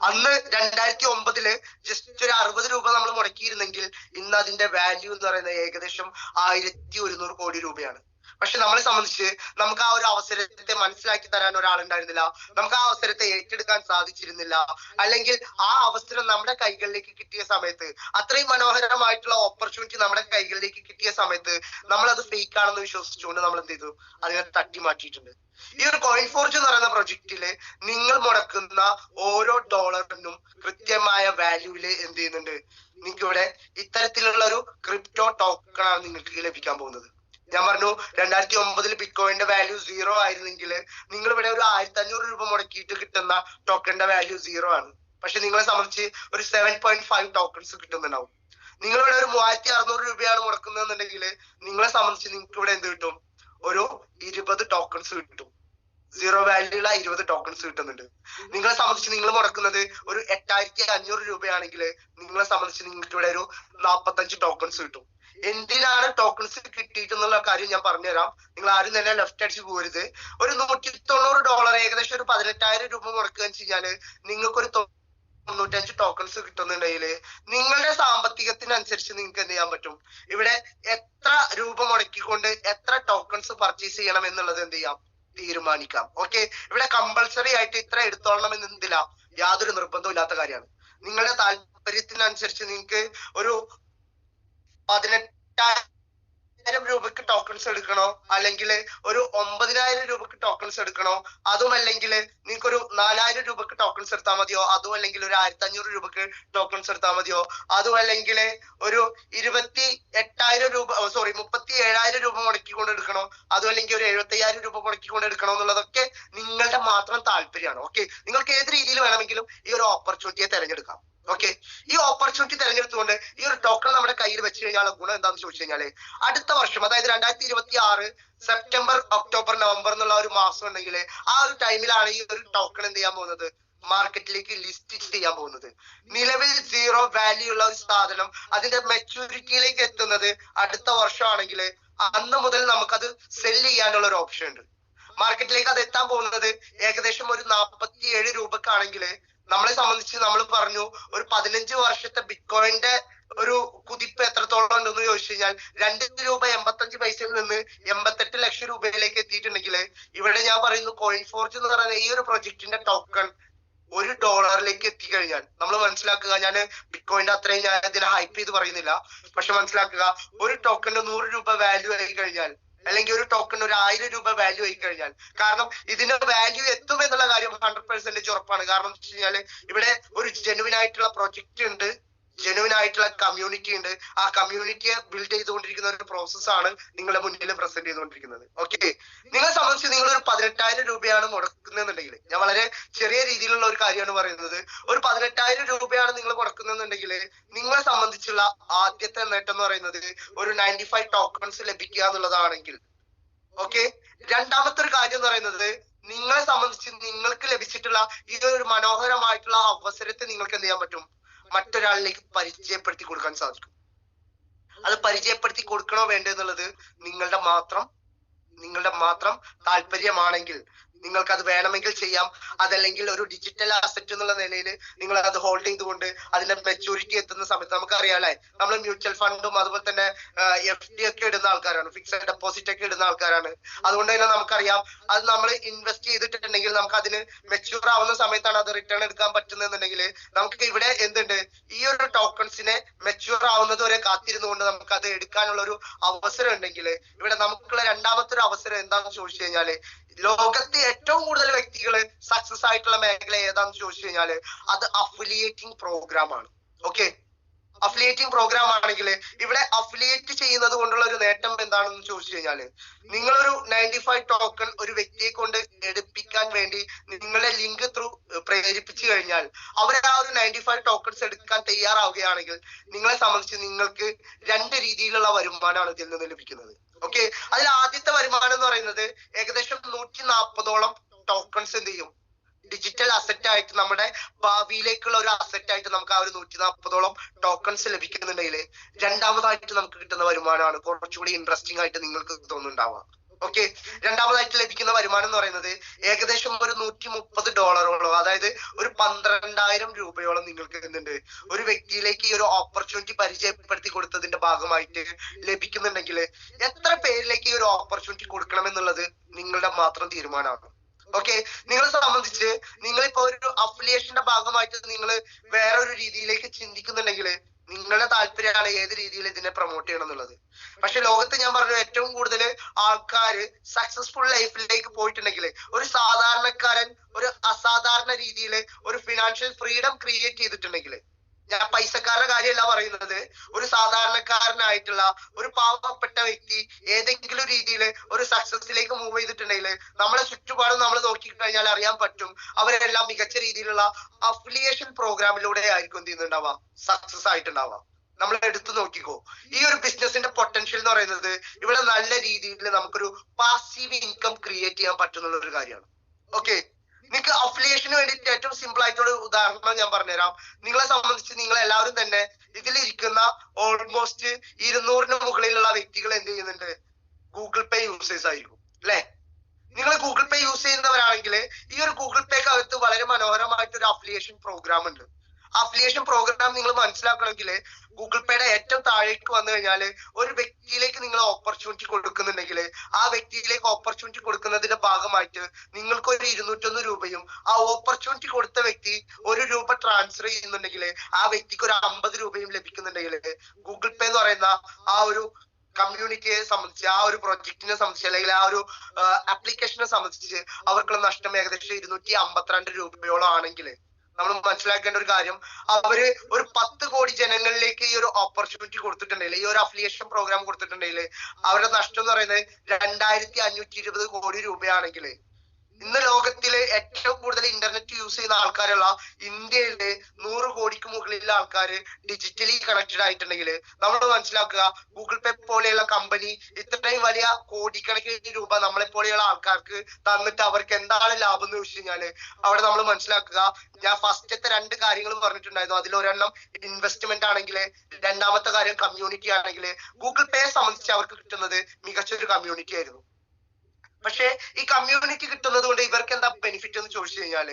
[SPEAKER 1] അന്ന് രണ്ടായിരത്തി ഒമ്പതിൽ ജസ്റ്റ് ഒരു അറുപത് രൂപ നമ്മൾ മുടക്കിയിരുന്നെങ്കിൽ ഇന്ന് അതിന്റെ വാല്യൂ എന്ന് പറയുന്നത് ഏകദേശം ആയിരത്തി ഒരുന്നൂറ് കോടി രൂപയാണ്. പക്ഷെ നമ്മളെ സംബന്ധിച്ച് നമുക്ക് ആ ഒരു അവസരത്തെ മനസ്സിലാക്കി തരാൻ ഒരാളുണ്ടായിരുന്നില്ല. നമുക്ക് ആ അവസരത്തെ ഏറ്റെടുക്കാൻ സാധിച്ചിരുന്നില്ല. അല്ലെങ്കിൽ ആ അവസരം നമ്മുടെ കൈകളിലേക്ക് കിട്ടിയ സമയത്ത് അത്രയും മനോഹരമായിട്ടുള്ള ഓപ്പർച്യൂണിറ്റി നമ്മുടെ കൈകളിലേക്ക് കിട്ടിയ സമയത്ത് നമ്മൾ അത് ഫേക്ക് ആണെന്ന് വിശ്വസിച്ചുകൊണ്ട് നമ്മൾ എന്ത് ചെയ്തു? അതിനെ തട്ടി മാറ്റിയിട്ടുണ്ട്. ഈ ഒരു കോയിൻ ഫോർജ് എന്ന് പറയുന്ന പ്രൊജക്റ്റിൽ നിങ്ങൾ മുടക്കുന്ന ഓരോ ഡോളറിനും കൃത്യമായ വാല്യൂൽ എന്ത് ചെയ്യുന്നുണ്ട്? നിങ്ങൾക്ക് ഇവിടെ ഇത്തരത്തിലുള്ള ഒരു ക്രിപ്റ്റോ ടോക്കൺ ആണ് നിങ്ങൾക്ക് ലഭിക്കാൻ പോകുന്നത്. ഞാൻ പറഞ്ഞു രണ്ടായിരത്തി ഒമ്പതിൽ ബിറ്റ്കോയിന്റെ വാല്യൂ സീറോ ആയിരുന്നെങ്കിൽ നിങ്ങൾ ഇവിടെ ഒരു ആയിരത്തി അഞ്ഞൂറ് രൂപ മുടക്കിയിട്ട് കിട്ടുന്ന ടോക്കണിന്റെ വാല്യൂ സീറോ ആണ്. പക്ഷെ നിങ്ങളെ സംബന്ധിച്ച് ഒരു സെവൻ പോയിന്റ് ഫൈവ് ടോക്കൺസ് കിട്ടുന്നുണ്ടാവും. നിങ്ങൾ ഇവിടെ ഒരു മൂവായിരത്തി അറുന്നൂറ് രൂപയാണ് മുടക്കുന്നതെന്നുണ്ടെങ്കിൽ നിങ്ങളെ സംബന്ധിച്ച് നിങ്ങൾക്ക് ഇവിടെ എന്ത് കിട്ടും? ഒരു ഇരുപത് ടോക്കൺസ് കിട്ടും. സീറോ വാല്യൂള്ള ഇരുപത് ടോക്കൺസ് കിട്ടുന്നുണ്ട്. നിങ്ങളെ സംബന്ധിച്ച് നിങ്ങൾ മുടക്കുന്നത് ഒരു എട്ടായിരത്തി അഞ്ഞൂറ് രൂപയാണെങ്കിൽ നിങ്ങളെ സംബന്ധിച്ച് നിങ്ങൾക്ക് ഇവിടെ ഒരു നാപ്പത്തഞ്ച് ടോക്കൺസ് കിട്ടും. എന്തിനാണ് ടോക്കൺസ് കിട്ടിയിട്ടെന്നുള്ള കാര്യം ഞാൻ പറഞ്ഞുതരാം. നിങ്ങൾ ആരും തന്നെ ലെഫ്റ്റ് അടിച്ച് പോരുത്. ഒരു നൂറ്റി തൊണ്ണൂറ് ഡോളർ ഏകദേശം ഒരു പതിനെട്ടായിരം രൂപ മുടക്കുക എന്ന് നിങ്ങൾക്ക് ഒരു തൊണ്ണൂറ്റഞ്ച് ടോക്കൺസ് കിട്ടുന്നുണ്ടെങ്കിൽ നിങ്ങളുടെ സാമ്പത്തികത്തിനനുസരിച്ച് നിങ്ങൾക്ക് എന്ത് ചെയ്യാൻ പറ്റും? ഇവിടെ എത്ര രൂപ മുടക്കിക്കൊണ്ട് എത്ര ടോക്കൺസ് പർച്ചേസ് ചെയ്യണം എന്നുള്ളത് എന്ത് ചെയ്യാം? തീരുമാനിക്കാം. ഓക്കെ ഇവിടെ കമ്പൾസറി ആയിട്ട് ഇത്ര എടുത്തോളണം എന്ന് എന്തില്ല യാതൊരു നിർബന്ധവും ഇല്ലാത്ത കാര്യമാണ്. നിങ്ങളുടെ താല്പര്യത്തിനനുസരിച്ച് നിങ്ങൾക്ക് ഒരു പതിനെട്ടായിരം രൂപക്ക് ടോക്കൺസ് എടുക്കണോ? അല്ലെങ്കിൽ ഒരു ഒമ്പതിനായിരം രൂപക്ക് ടോക്കൺസ് എടുക്കണോ? അതും അല്ലെങ്കിൽ നിങ്ങൾക്ക് ഒരു നാലായിരം രൂപക്ക് ടോക്കൺസ് എടുത്താൽ മതിയോ? അതും അല്ലെങ്കിൽ ഒരു ആയിരത്തി അഞ്ഞൂറ് രൂപക്ക് ടോക്കൺസ് എടുത്താൽ മതിയോ? അതും അല്ലെങ്കിൽ ഒരു ഇരുപത്തി എട്ടായിരം രൂപ സോറി മുപ്പത്തി ഏഴായിരം രൂപ മുടക്കിക്കൊണ്ട് എടുക്കണോ? അതും അല്ലെങ്കിൽ ഒരു എഴുപത്തി അയ്യായിരം രൂപ മുടക്കിക്കൊണ്ട് എടുക്കണോ എന്നുള്ളതൊക്കെ നിങ്ങളുടെ മാത്രം താല്പര്യമാണ്. ഓക്കെ നിങ്ങൾക്ക് ഏത് രീതിയിൽ വേണമെങ്കിലും ഈ ഒരു ഓപ്പർച്യൂണിറ്റിയെ തിരഞ്ഞെടുക്കാം. ഓക്കെ ഈ ഓപ്പർച്യൂണിറ്റി തെരഞ്ഞെടുത്തുകൊണ്ട് ഈ ഒരു ടോക്കൺ നമ്മുടെ കയ്യിൽ വെച്ച് കഴിഞ്ഞാൽ ഗുണം എന്താണെന്ന് ചോദിച്ചു കഴിഞ്ഞാൽ അടുത്ത വർഷം അതായത് രണ്ടായിരത്തി ഇരുപത്തി ആറ് സെപ്റ്റംബർ ഒക്ടോബർ നവംബർ എന്നുള്ള ഒരു മാസം ഉണ്ടെങ്കിൽ ആ ഒരു ടൈമിലാണ് ഈ ഒരു ടോക്കൺ എന്ത് ചെയ്യാൻ പോകുന്നത്? മാർക്കറ്റിലേക്ക് ലിസ്റ്റ് ചെയ്യാൻ പോകുന്നത്. നിലവിൽ സീറോ വാല്യൂ ഉള്ള ഒരു സാധനം അതിന്റെ മെച്ചൂരിറ്റിയിലേക്ക് എത്തുന്നത് അടുത്ത വർഷമാണെങ്കിൽ അന്ന് മുതൽ നമുക്കത് സെൽ ചെയ്യാനുള്ള ഒരു ഓപ്ഷൻ ഉണ്ട്. മാർക്കറ്റിലേക്ക് അത് എത്താൻ പോകുന്നത് ഏകദേശം ഒരു നാൽപ്പത്തി ഏഴ് രൂപക്കാണെങ്കിൽ നമ്മളെ സംബന്ധിച്ച് നമ്മൾ പറഞ്ഞു ഒരു പതിനഞ്ച് വർഷത്തെ ബിറ്റ്കോയിന്റെ ഒരു കുതിപ്പ് എത്രത്തോളം ഉണ്ടെന്ന് ചോദിച്ചു കഴിഞ്ഞാൽ രണ്ട് രൂപ എൺപത്തഞ്ച് പൈസയിൽ നിന്ന് എൺപത്തെട്ട് ലക്ഷം രൂപയിലേക്ക് എത്തിയിട്ടുണ്ടെങ്കിൽ ഇവിടെ ഞാൻ പറയുന്നു കോയിൻ ഫോർജ് എന്ന് പറയുന്ന ഈ ഒരു പ്രൊജക്ടിന്റെ ടോക്കൺ ഒരു ഡോളറിലേക്ക് എത്തിക്കഴിഞ്ഞാൽ നമ്മൾ മനസ്സിലാക്കുക ഞാൻ ബിറ്റ്കോയിന്റെ അത്രയും ഞാൻ ഇതിനെ ഹൈപ്പ് ചെയ്ത് പറയുന്നില്ല പക്ഷെ മനസ്സിലാക്കുക ഒരു ടോക്കണിന് നൂറ് രൂപ വാല്യൂ ആയി കഴിഞ്ഞാൽ അല്ലെങ്കിൽ ഒരു ടോക്കൺ ഒരു ആയിരം രൂപ വാല്യൂ ആയി കഴിഞ്ഞാൽ കാരണം ഇതിന്റെ വാല്യൂ എത്തും എന്നുള്ള കാര്യം ഹൺഡ്രഡ് പെർസെന്റേജ് ഉറപ്പാണ്. കാരണം വെച്ച് കഴിഞ്ഞാൽ ഇവിടെ ഒരു ജെനുവിൻ ആയിട്ടുള്ള പ്രൊജക്ട് ഉണ്ട്. ജെനുവിൻ ആയിട്ടുള്ള കമ്മ്യൂണിറ്റി ഉണ്ട്. ആ കമ്മ്യൂണിറ്റിയെ ബിൽഡ് ചെയ്തുകൊണ്ടിരിക്കുന്ന ഒരു പ്രോസസ് ആണ് നിങ്ങളുടെ മുന്നിൽ പ്രസന്റ് ചെയ്തുകൊണ്ടിരിക്കുന്നത്. ഓക്കെ നിങ്ങളെ സംബന്ധിച്ച് നിങ്ങൾ ഒരു പതിനെട്ടായിരം രൂപയാണ് മുടക്കുന്നതെന്നുണ്ടെങ്കിൽ ഞാൻ വളരെ ചെറിയ രീതിയിലുള്ള ഒരു കാര്യമാണ് പറയുന്നത്. ഒരു പതിനെട്ടായിരം രൂപയാണ് നിങ്ങൾ മുടക്കുന്നതെന്നുണ്ടെങ്കിൽ നിങ്ങളെ സംബന്ധിച്ചുള്ള ആദ്യത്തെ നേട്ടം എന്ന് പറയുന്നത് ഒരു നയന്റി ഫൈവ് ടോക്കൺസ് ലഭിക്കുക എന്നുള്ളതാണെങ്കിൽ. ഓക്കെ രണ്ടാമത്തെ ഒരു കാര്യം എന്ന് പറയുന്നത് നിങ്ങളെ സംബന്ധിച്ച് നിങ്ങൾക്ക് ലഭിച്ചിട്ടുള്ള ഈ ഒരു മനോഹരമായിട്ടുള്ള അവസരത്തെ നിങ്ങൾക്ക് എന്ത് ചെയ്യാൻ പറ്റും? മറ്റൊരാളിലേക്ക് പരിചയപ്പെടുത്തി കൊടുക്കാൻ സാധിക്കും. അത് പരിചയപ്പെടുത്തി കൊടുക്കണോ വേണ്ടോ എന്നുള്ളത് നിങ്ങളുടെ മാത്രം നിങ്ങളുടെ മാത്രം താല്പര്യമാണെങ്കിൽ നിങ്ങൾക്ക് അത് വേണമെങ്കിൽ ചെയ്യാം. അതല്ലെങ്കിൽ ഒരു ഡിജിറ്റൽ അസറ്റ് എന്നുള്ള നിലയിൽ നിങ്ങൾ അത് ഹോൾഡ് ചെയ്തുകൊണ്ട് അതിന്റെ മെച്ചൂരിറ്റി എത്തുന്ന സമയത്ത് നമുക്കറിയാലേ നമ്മൾ മ്യൂച്വൽ ഫണ്ടും അതുപോലെ തന്നെ എഫ് ഡി ഒക്കെ ഇടുന്ന ആൾക്കാരാണ്. ഫിക്സഡ് ഡെപ്പോസിറ്റ് ഒക്കെ ഇടുന്ന ആൾക്കാരാണ്. അതുകൊണ്ട് തന്നെ നമുക്കറിയാം അത് നമ്മൾ ഇൻവെസ്റ്റ് ചെയ്തിട്ടുണ്ടെങ്കിൽ നമുക്ക് അതിന് മെച്ചൂർ ആവുന്ന സമയത്താണ് അത് റിട്ടേൺ എടുക്കാൻ പറ്റുന്നതെന്നുണ്ടെങ്കിൽ നമുക്ക് ഇവിടെ എന്തുണ്ട്? ഈ ഒരു ടോക്കൺസിനെ മെച്ചൂർ ആവുന്നത് വരെ കാത്തിരുന്നുകൊണ്ട് നമുക്ക് അത് എടുക്കാനുള്ള ഒരു അവസരം ഉണ്ടെങ്കിൽ ഇവിടെ നമുക്കുള്ള രണ്ടാമത്തെ ഒരു അവസരം എന്താണെന്ന് ചോദിച്ചു കഴിഞ്ഞാൽ ലോകത്തെ ഏറ്റവും കൂടുതൽ വ്യക്തികൾ സക്സസ് ആയിട്ടുള്ള മേഖല ഏതാന്ന് ചോദിച്ചു കഴിഞ്ഞാൽ അത് അഫിലിയേറ്റിംഗ് പ്രോഗ്രാം ആണ്. ഓക്കെ അഫിലിയേറ്റിംഗ് പ്രോഗ്രാം ആണെങ്കിൽ ഇവിടെ അഫിലിയേറ്റ് ചെയ്യുന്നത് കൊണ്ടുള്ള ഒരു നേട്ടം എന്താണെന്ന് ചോദിച്ചു കഴിഞ്ഞാൽ നിങ്ങളൊരു നയന്റി ഫൈവ് ടോക്കൺ ഒരു വ്യക്തിയെ കൊണ്ട് എടുപ്പിക്കാൻ വേണ്ടി നിങ്ങളെ ലിങ്ക് ത്രൂ പ്രേരിപ്പിച്ചു കഴിഞ്ഞാൽ അവർ ആ ഒരു നയന്റി ഫൈവ് ടോക്കൺസ് എടുക്കാൻ തയ്യാറാവുകയാണെങ്കിൽ നിങ്ങളെ സംബന്ധിച്ച് നിങ്ങൾക്ക് രണ്ട് രീതിയിലുള്ള വരുമാനമാണ് ഇതിൽ നിന്ന് ലഭിക്കുന്നത്. ഓക്കെ അതിൽ ആദ്യത്തെ വരുമാനം എന്ന് പറയുന്നത് ഏകദേശം നൂറ്റി നാൽപ്പതോളം ടോക്കൺസ് എന്ത് ചെയ്യും? ഡിജിറ്റൽ അസറ്റ് ആയിട്ട് നമ്മുടെ ഭാവിയിലേക്കുള്ള ഒരു അസറ്റ് ആയിട്ട് നമുക്ക് ആ ഒരു നൂറ്റി നാൽപ്പതോളം ടോക്കൺസ് ലഭിക്കുന്നുണ്ടെങ്കിൽ രണ്ടാമതായിട്ട് നമുക്ക് കിട്ടുന്ന വരുമാനമാണ്. കുറച്ചുകൂടി ഇൻട്രസ്റ്റിംഗ് ആയിട്ട് നിങ്ങൾക്ക് തോന്നുന്നുണ്ടാവുക. ഓക്കെ രണ്ടാമതായിട്ട് ലഭിക്കുന്ന വരുമാനം എന്ന് പറയുന്നത് ഏകദേശം ഒരു നൂറ്റി മുപ്പത് ഡോളറോളം അതായത് ഒരു പന്ത്രണ്ടായിരം രൂപയോളം നിങ്ങൾക്ക് എന്തുണ്ട് ഒരു വ്യക്തിയിലേക്ക് ഈ ഒരു ഓപ്പർച്യൂണിറ്റി പരിചയപ്പെടുത്തി കൊടുത്തതിന്റെ ഭാഗമായിട്ട് ലഭിക്കുന്നുണ്ടെങ്കിൽ എത്ര പേരിലേക്ക് ഈ ഒരു ഓപ്പർച്യൂണിറ്റി കൊടുക്കണം എന്നുള്ളത് നിങ്ങളുടെ മാത്രം തീരുമാനമാണ് ഓക്കെ നിങ്ങളെ സംബന്ധിച്ച് നിങ്ങളിപ്പോ ഒരു അഫിലിയേഷന്റെ ഭാഗമായിട്ട് നിങ്ങൾ വേറൊരു രീതിയിലേക്ക് ചിന്തിക്കുന്നുണ്ടെങ്കിൽ നിങ്ങളുടെ താല്പര്യമാണ് ഏത് രീതിയിൽ ഇതിനെ പ്രൊമോട്ട് ചെയ്യണം എന്നുള്ളത്. പക്ഷെ ലോകത്ത് ഞാൻ പറഞ്ഞു ഏറ്റവും കൂടുതൽ ആൾക്കാര് സക്സസ്ഫുൾ ലൈഫിലേക്ക് പോയിട്ടുണ്ടെങ്കിൽ ഒരു സാധാരണക്കാരൻ ഒരു അസാധാരണ രീതിയിൽ ഒരു ഫിനാൻഷ്യൽ ഫ്രീഡം ക്രിയേറ്റ് ചെയ്തിട്ടുണ്ടെങ്കിൽ ഞാൻ പൈസക്കാരുടെ കാര്യമല്ല പറയുന്നത്. ഒരു സാധാരണക്കാരനായിട്ടുള്ള ഒരു പാവപ്പെട്ട വ്യക്തി ഏതെങ്കിലും രീതിയിൽ ഒരു സക്സസിലേക്ക് മൂവ് ചെയ്തിട്ടുണ്ടെങ്കിൽ നമ്മളെ ചുറ്റുപാടും നമ്മൾ നോക്കി കഴിഞ്ഞാൽ അറിയാൻ പറ്റും അവരെല്ലാം മികച്ച രീതിയിലുള്ള അഫിലിയേഷൻ പ്രോഗ്രാമിലൂടെ ആയിരിക്കും എന്ത് ചെയ്യുന്നുണ്ടാവുക? സക്സസ് ആയിട്ടുണ്ടാവുക. നമ്മൾ എടുത്തു നോക്കിക്കോ. ഈ ഒരു ബിസിനസിന്റെ പൊട്ടൻഷ്യൽ എന്ന് പറയുന്നത് ഇവിടെ നല്ല രീതിയിൽ നമുക്കൊരു പാസീവ് ഇൻകം ക്രിയേറ്റ് ചെയ്യാൻ പറ്റുന്നുള്ള ഒരു കാര്യമാണ്. ഓക്കെ നിങ്ങൾക്ക് അഫിലിയേഷന് വേണ്ടിയിട്ട് ഏറ്റവും സിമ്പിൾ ആയിട്ടുള്ള ഉദാഹരണം ഞാൻ പറഞ്ഞുതരാം. നിങ്ങളെ സംബന്ധിച്ച് നിങ്ങൾ എല്ലാവരും തന്നെ ഇതിലിരിക്കുന്ന ഓൾമോസ്റ്റ് ഇരുന്നൂറിന് മുകളിലുള്ള വ്യക്തികൾ എന്ത് ചെയ്യുന്നുണ്ട്? ഗൂഗിൾ പേ യൂസേഴ്സ് ആയിരിക്കും അല്ലെ? നിങ്ങൾ ഗൂഗിൾ പേ യൂസ് ചെയ്യുന്നവരാണെങ്കിൽ ഈ ഒരു ഗൂഗിൾ പേക്ക് അകത്ത് വളരെ മനോഹരമായിട്ട് ഒരു അഫിലിയേഷൻ പ്രോഗ്രാം ഉണ്ട്. അഫിലിയേഷൻ പ്രോഗ്രാം നിങ്ങൾ മനസ്സിലാക്കണമെങ്കിൽ ഗൂഗിൾ പേയുടെ ഏറ്റവും താഴേക്ക് വന്നു കഴിഞ്ഞാൽ ഒരു വ്യക്തിയിലേക്ക് നിങ്ങൾ ഓപ്പർച്യൂണിറ്റി കൊടുക്കുന്നുണ്ടെങ്കിൽ ആ വ്യക്തിയിലേക്ക് ഓപ്പർച്യൂണിറ്റി കൊടുക്കുന്നതിന്റെ ഭാഗമായിട്ട് നിങ്ങൾക്ക് ഒരു ഇരുന്നൂറ്റൊന്ന് രൂപയും ആ ഓപ്പർച്യൂണിറ്റി കൊടുത്ത വ്യക്തി ഒരു രൂപ ട്രാൻസ്ഫർ ചെയ്യുന്നുണ്ടെങ്കിൽ ആ വ്യക്തിക്ക് ഒരു അമ്പത് രൂപയും ലഭിക്കുന്നുണ്ടെങ്കിൽ ഗൂഗിൾ പേ എന്ന് പറയുന്ന ആ ഒരു കമ്മ്യൂണിറ്റിയെ സംബന്ധിച്ച് ആ ഒരു പ്രൊജക്ടിനെ സംബന്ധിച്ച് അല്ലെങ്കിൽ ആ ഒരു ആപ്ലിക്കേഷനെ സംബന്ധിച്ച് അവർക്കുള്ള നഷ്ടം ഏകദേശം ഇരുന്നൂറ്റി അമ്പത്തിരണ്ട് രൂപയോളം ആണെങ്കിൽ നമ്മൾ മനസ്സിലാക്കേണ്ട ഒരു കാര്യം. അവർ ഒരു പത്ത് കോടി ജനങ്ങളിലേക്ക് ഈ ഒരു ഓപ്പർച്യൂണിറ്റി കൊടുത്തിട്ടുണ്ടെങ്കിൽ ഈ ഒരു അഫിലിയേഷൻ പ്രോഗ്രാം കൊടുത്തിട്ടുണ്ടെങ്കിൽ അവരുടെ നഷ്ടം എന്ന് പറയുന്നത് രണ്ടായിരത്തി അഞ്ഞൂറ്റി ഇരുപത് കോടി രൂപയാണെങ്കിൽ ഇന്ന് ലോകത്തിലെ ഏറ്റവും കൂടുതൽ ഇന്റർനെറ്റ് യൂസ് ചെയ്യുന്ന ആൾക്കാരുള്ള ഇന്ത്യയിലെ നൂറ് കോടിക്ക് മുകളിലുള്ള ആൾക്കാർ ഡിജിറ്റലി കണക്റ്റഡ് ആയിട്ടുണ്ടെങ്കിൽ നമ്മൾ മനസ്സിലാക്കുക ഗൂഗിൾ പേ പോലെയുള്ള കമ്പനി ഇത്രയും വലിയ കോടിക്കണക്കിന് രൂപ നമ്മളെ പോലെയുള്ള ആൾക്കാർക്ക് തന്നിട്ട് അവർക്ക് എന്താണ് ലാഭം എന്ന് ചോദിച്ചു കഴിഞ്ഞാൽ അവിടെ നമ്മൾ മനസ്സിലാക്കുക. ഞാൻ ഫസ്റ്റത്തെ രണ്ട് കാര്യങ്ങൾ പറഞ്ഞിട്ടുണ്ടായിരുന്നു. അതിലൊരെണ്ണം ഇൻവെസ്റ്റ്മെന്റ് ആണെങ്കിൽ രണ്ടാമത്തെ കാര്യം കമ്മ്യൂണിറ്റി ആണെങ്കിൽ ഗൂഗിൾ പേയെ സംബന്ധിച്ച് അവർക്ക് കിട്ടുന്നത് മികച്ചൊരു കമ്മ്യൂണിറ്റി ആയിരുന്നു. പക്ഷേ ഈ കമ്മ്യൂണിറ്റി കിട്ടുന്നത് കൊണ്ട് ഇവർക്ക് എന്താ ബെനിഫിറ്റ് എന്ന് ചോദിച്ചു കഴിഞ്ഞാൽ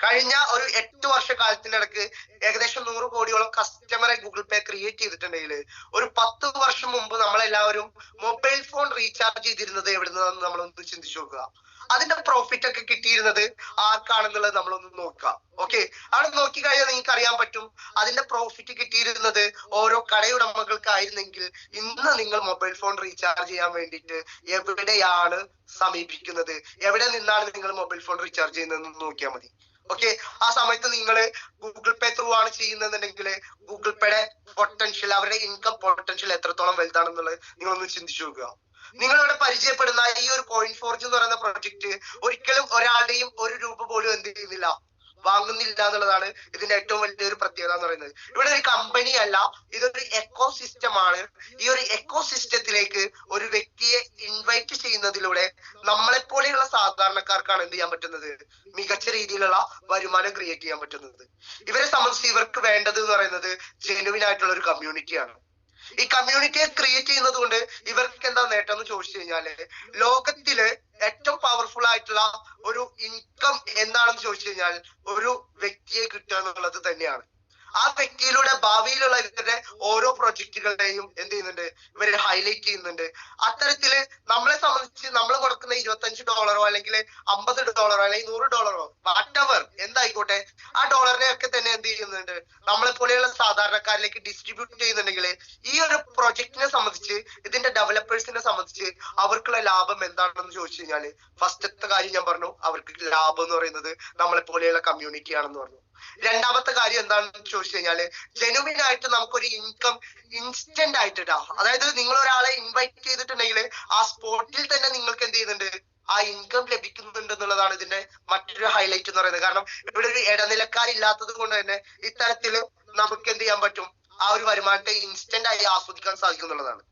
[SPEAKER 1] കഴിഞ്ഞ ഒരു എട്ട് വർഷ കാലത്തിന്റെ ഇടയ്ക്ക് ഏകദേശം നൂറ് കോടിയോളം കസ്റ്റമറെ ഗൂഗിൾ പേ ക്രിയേറ്റ് ചെയ്തിട്ടുണ്ടെങ്കിൽ ഒരു പത്ത് വർഷം മുമ്പ് നമ്മളെല്ലാവരും മൊബൈൽ ഫോൺ റീചാർജ് ചെയ്തിരുന്നത് എവിടെ നിന്നാണെന്ന് നമ്മളൊന്ന് ചിന്തിച്ചു നോക്കുക. അതിന്റെ പ്രോഫിറ്റ് ഒക്കെ കിട്ടിയിരുന്നത് ആർക്കാണെന്നുള്ളത് നമ്മളൊന്ന് നോക്കാം. ഓക്കെ അവിടെ നോക്കി കഴിഞ്ഞാൽ നിങ്ങൾക്ക് അറിയാൻ പറ്റും. അതിന്റെ പ്രോഫിറ്റ് കിട്ടിയിരുന്നത് ഓരോ കടയുടമകൾക്കായിരുന്നെങ്കിൽ ഇന്ന് നിങ്ങൾ മൊബൈൽ ഫോൺ റീചാർജ് ചെയ്യാൻ വേണ്ടിയിട്ട് എവിടെയാണ് സമീപിക്കുന്നത്? എവിടെ നിന്നാണ് നിങ്ങൾ മൊബൈൽ ഫോൺ റീചാർജ് ചെയ്യുന്നതെന്ന് നോക്കിയാൽ മതി. ഓക്കെ ആ സമയത്ത് നിങ്ങൾ ഗൂഗിൾ പേ ത്രൂ ആണ് ചെയ്യുന്നതെന്നുണ്ടെങ്കിൽ ഗൂഗിൾ പേയുടെ പൊട്ടൻഷ്യൽ അവരുടെ ഇൻകം പൊട്ടൻഷ്യൽ എത്രത്തോളം വലുതാണെന്നുള്ളത് നിങ്ങളൊന്ന് ചിന്തിച്ചു നോക്കുക. നിങ്ങളിവിടെ പരിചയപ്പെടുന്ന ഈ ഒരു കോയിൻ ഫോർജ് എന്ന് പറയുന്ന പ്രൊജക്ട് ഒരിക്കലും ഒരാളുടെയും ഒരു രൂപ പോലും എന്ത് ചെയ്യുന്നില്ല വാങ്ങുന്നില്ല എന്നുള്ളതാണ് ഇതിന്റെ ഏറ്റവും വലിയൊരു പ്രത്യേകത എന്ന് പറയുന്നത്. ഇവിടെ ഒരു കമ്പനി അല്ല ഇതൊരു എക്കോ സിസ്റ്റം ആണ്. ഈ ഒരു എക്കോ സിസ്റ്റത്തിലേക്ക് ഒരു വ്യക്തിയെ ഇൻവൈറ്റ് ചെയ്യുന്നതിലൂടെ നമ്മളെ പോലെയുള്ള സാധാരണക്കാർക്കാണ് എന്ത് ചെയ്യാൻ പറ്റുന്നത്? മികച്ച രീതിയിലുള്ള വരുമാനം ക്രിയേറ്റ് ചെയ്യാൻ പറ്റുന്നത്. ഇവരെ സംബന്ധിച്ച് ഇവർക്ക് വേണ്ടത് എന്ന് പറയുന്നത് ജെനുവിൻ ആയിട്ടുള്ള ഒരു കമ്മ്യൂണിറ്റിയാണ് ഈ കമ്മ്യൂണിറ്റിയെ ക്രിയേറ്റ് ചെയ്യുന്നത് കൊണ്ട് ഇവർക്ക് എന്താ നേട്ടം എന്ന് ചോദിച്ചു കഴിഞ്ഞാൽ ലോകത്തിൽ ഏറ്റവും പവർഫുൾ ആയിട്ടുള്ള ഒരു ഇൻകം എന്താണെന്ന് ചോദിച്ചു കഴിഞ്ഞാൽ ഒരു വ്യക്തിയെ കിട്ടുക എന്നുള്ളത് തന്നെയാണ്. ആ വ്യക്തിയിലൂടെ ഭാവിയിലുള്ള ഇവരുടെ ഓരോ പ്രൊജക്റ്റുകളുടെയും എന്ത് ചെയ്യുന്നുണ്ട്? ഇവർ ഹൈലൈറ്റ് ചെയ്യുന്നുണ്ട്. അത്തരത്തിൽ നമ്മളെ സംബന്ധിച്ച് നമ്മൾ കൊടുക്കുന്ന ഇരുപത്തഞ്ച് ഡോളറോ അല്ലെങ്കിൽ അമ്പത് ഡോളറോ അല്ലെങ്കിൽ നൂറ് ഡോളറോ വാട്ടവർ എന്തായിക്കോട്ടെ ആ ഡോളറിനെ ഒക്കെ തന്നെ എന്ത് ചെയ്യുന്നുണ്ട്? നമ്മളെ പോലെയുള്ള സാധാരണക്കാരിലേക്ക് ഡിസ്ട്രിബ്യൂട്ട് ചെയ്യുന്നുണ്ടെങ്കിൽ ഈ ഒരു പ്രൊജക്റ്റിനെ സംബന്ധിച്ച് ഇതിന്റെ ഡെവലപ്പേഴ്സിനെ സംബന്ധിച്ച് അവർക്കുള്ള ലാഭം എന്താണെന്ന് ചോദിച്ചു കഴിഞ്ഞാൽ ഫസ്റ്റത്തെ കാര്യം ഞാൻ പറഞ്ഞു അവർക്ക് ലാഭം എന്ന് പറയുന്നത് നമ്മളെ പോലെയുള്ള കമ്മ്യൂണിറ്റി ആണെന്ന് പറഞ്ഞു. രണ്ടാമത്തെ കാര്യം എന്താണെന്ന് ചോദിച്ചു കഴിഞ്ഞാൽ ജെനുവിൻ ആയിട്ട് നമുക്കൊരു ഇൻകം ഇൻസ്റ്റന്റ് ആയിട്ട് ഇടാം. അതായത് നിങ്ങൾ ഒരാളെ ഇൻവൈറ്റ് ചെയ്തിട്ടുണ്ടെങ്കിൽ ആ സ്പോട്ടിൽ തന്നെ നിങ്ങൾക്ക് എന്ത് ചെയ്യുന്നുണ്ട്? ആ ഇൻകം ലഭിക്കുന്നുണ്ട് എന്നുള്ളതാണ് ഇതിന്റെ മറ്റൊരു ഹൈലൈറ്റ് എന്ന് പറയുന്നത്. കാരണം ഇവിടെ ഒരു ഇടനിലക്കാരില്ലാത്തത് കൊണ്ട് തന്നെ ഇത്തരത്തിൽ നമുക്ക് എന്ത് ചെയ്യാൻ പറ്റും? ആ ഒരു വരുമാനത്തെ ഇൻസ്റ്റന്റ് ആയി ആസ്വദിക്കാൻ സാധിക്കും എന്നുള്ളതാണ്.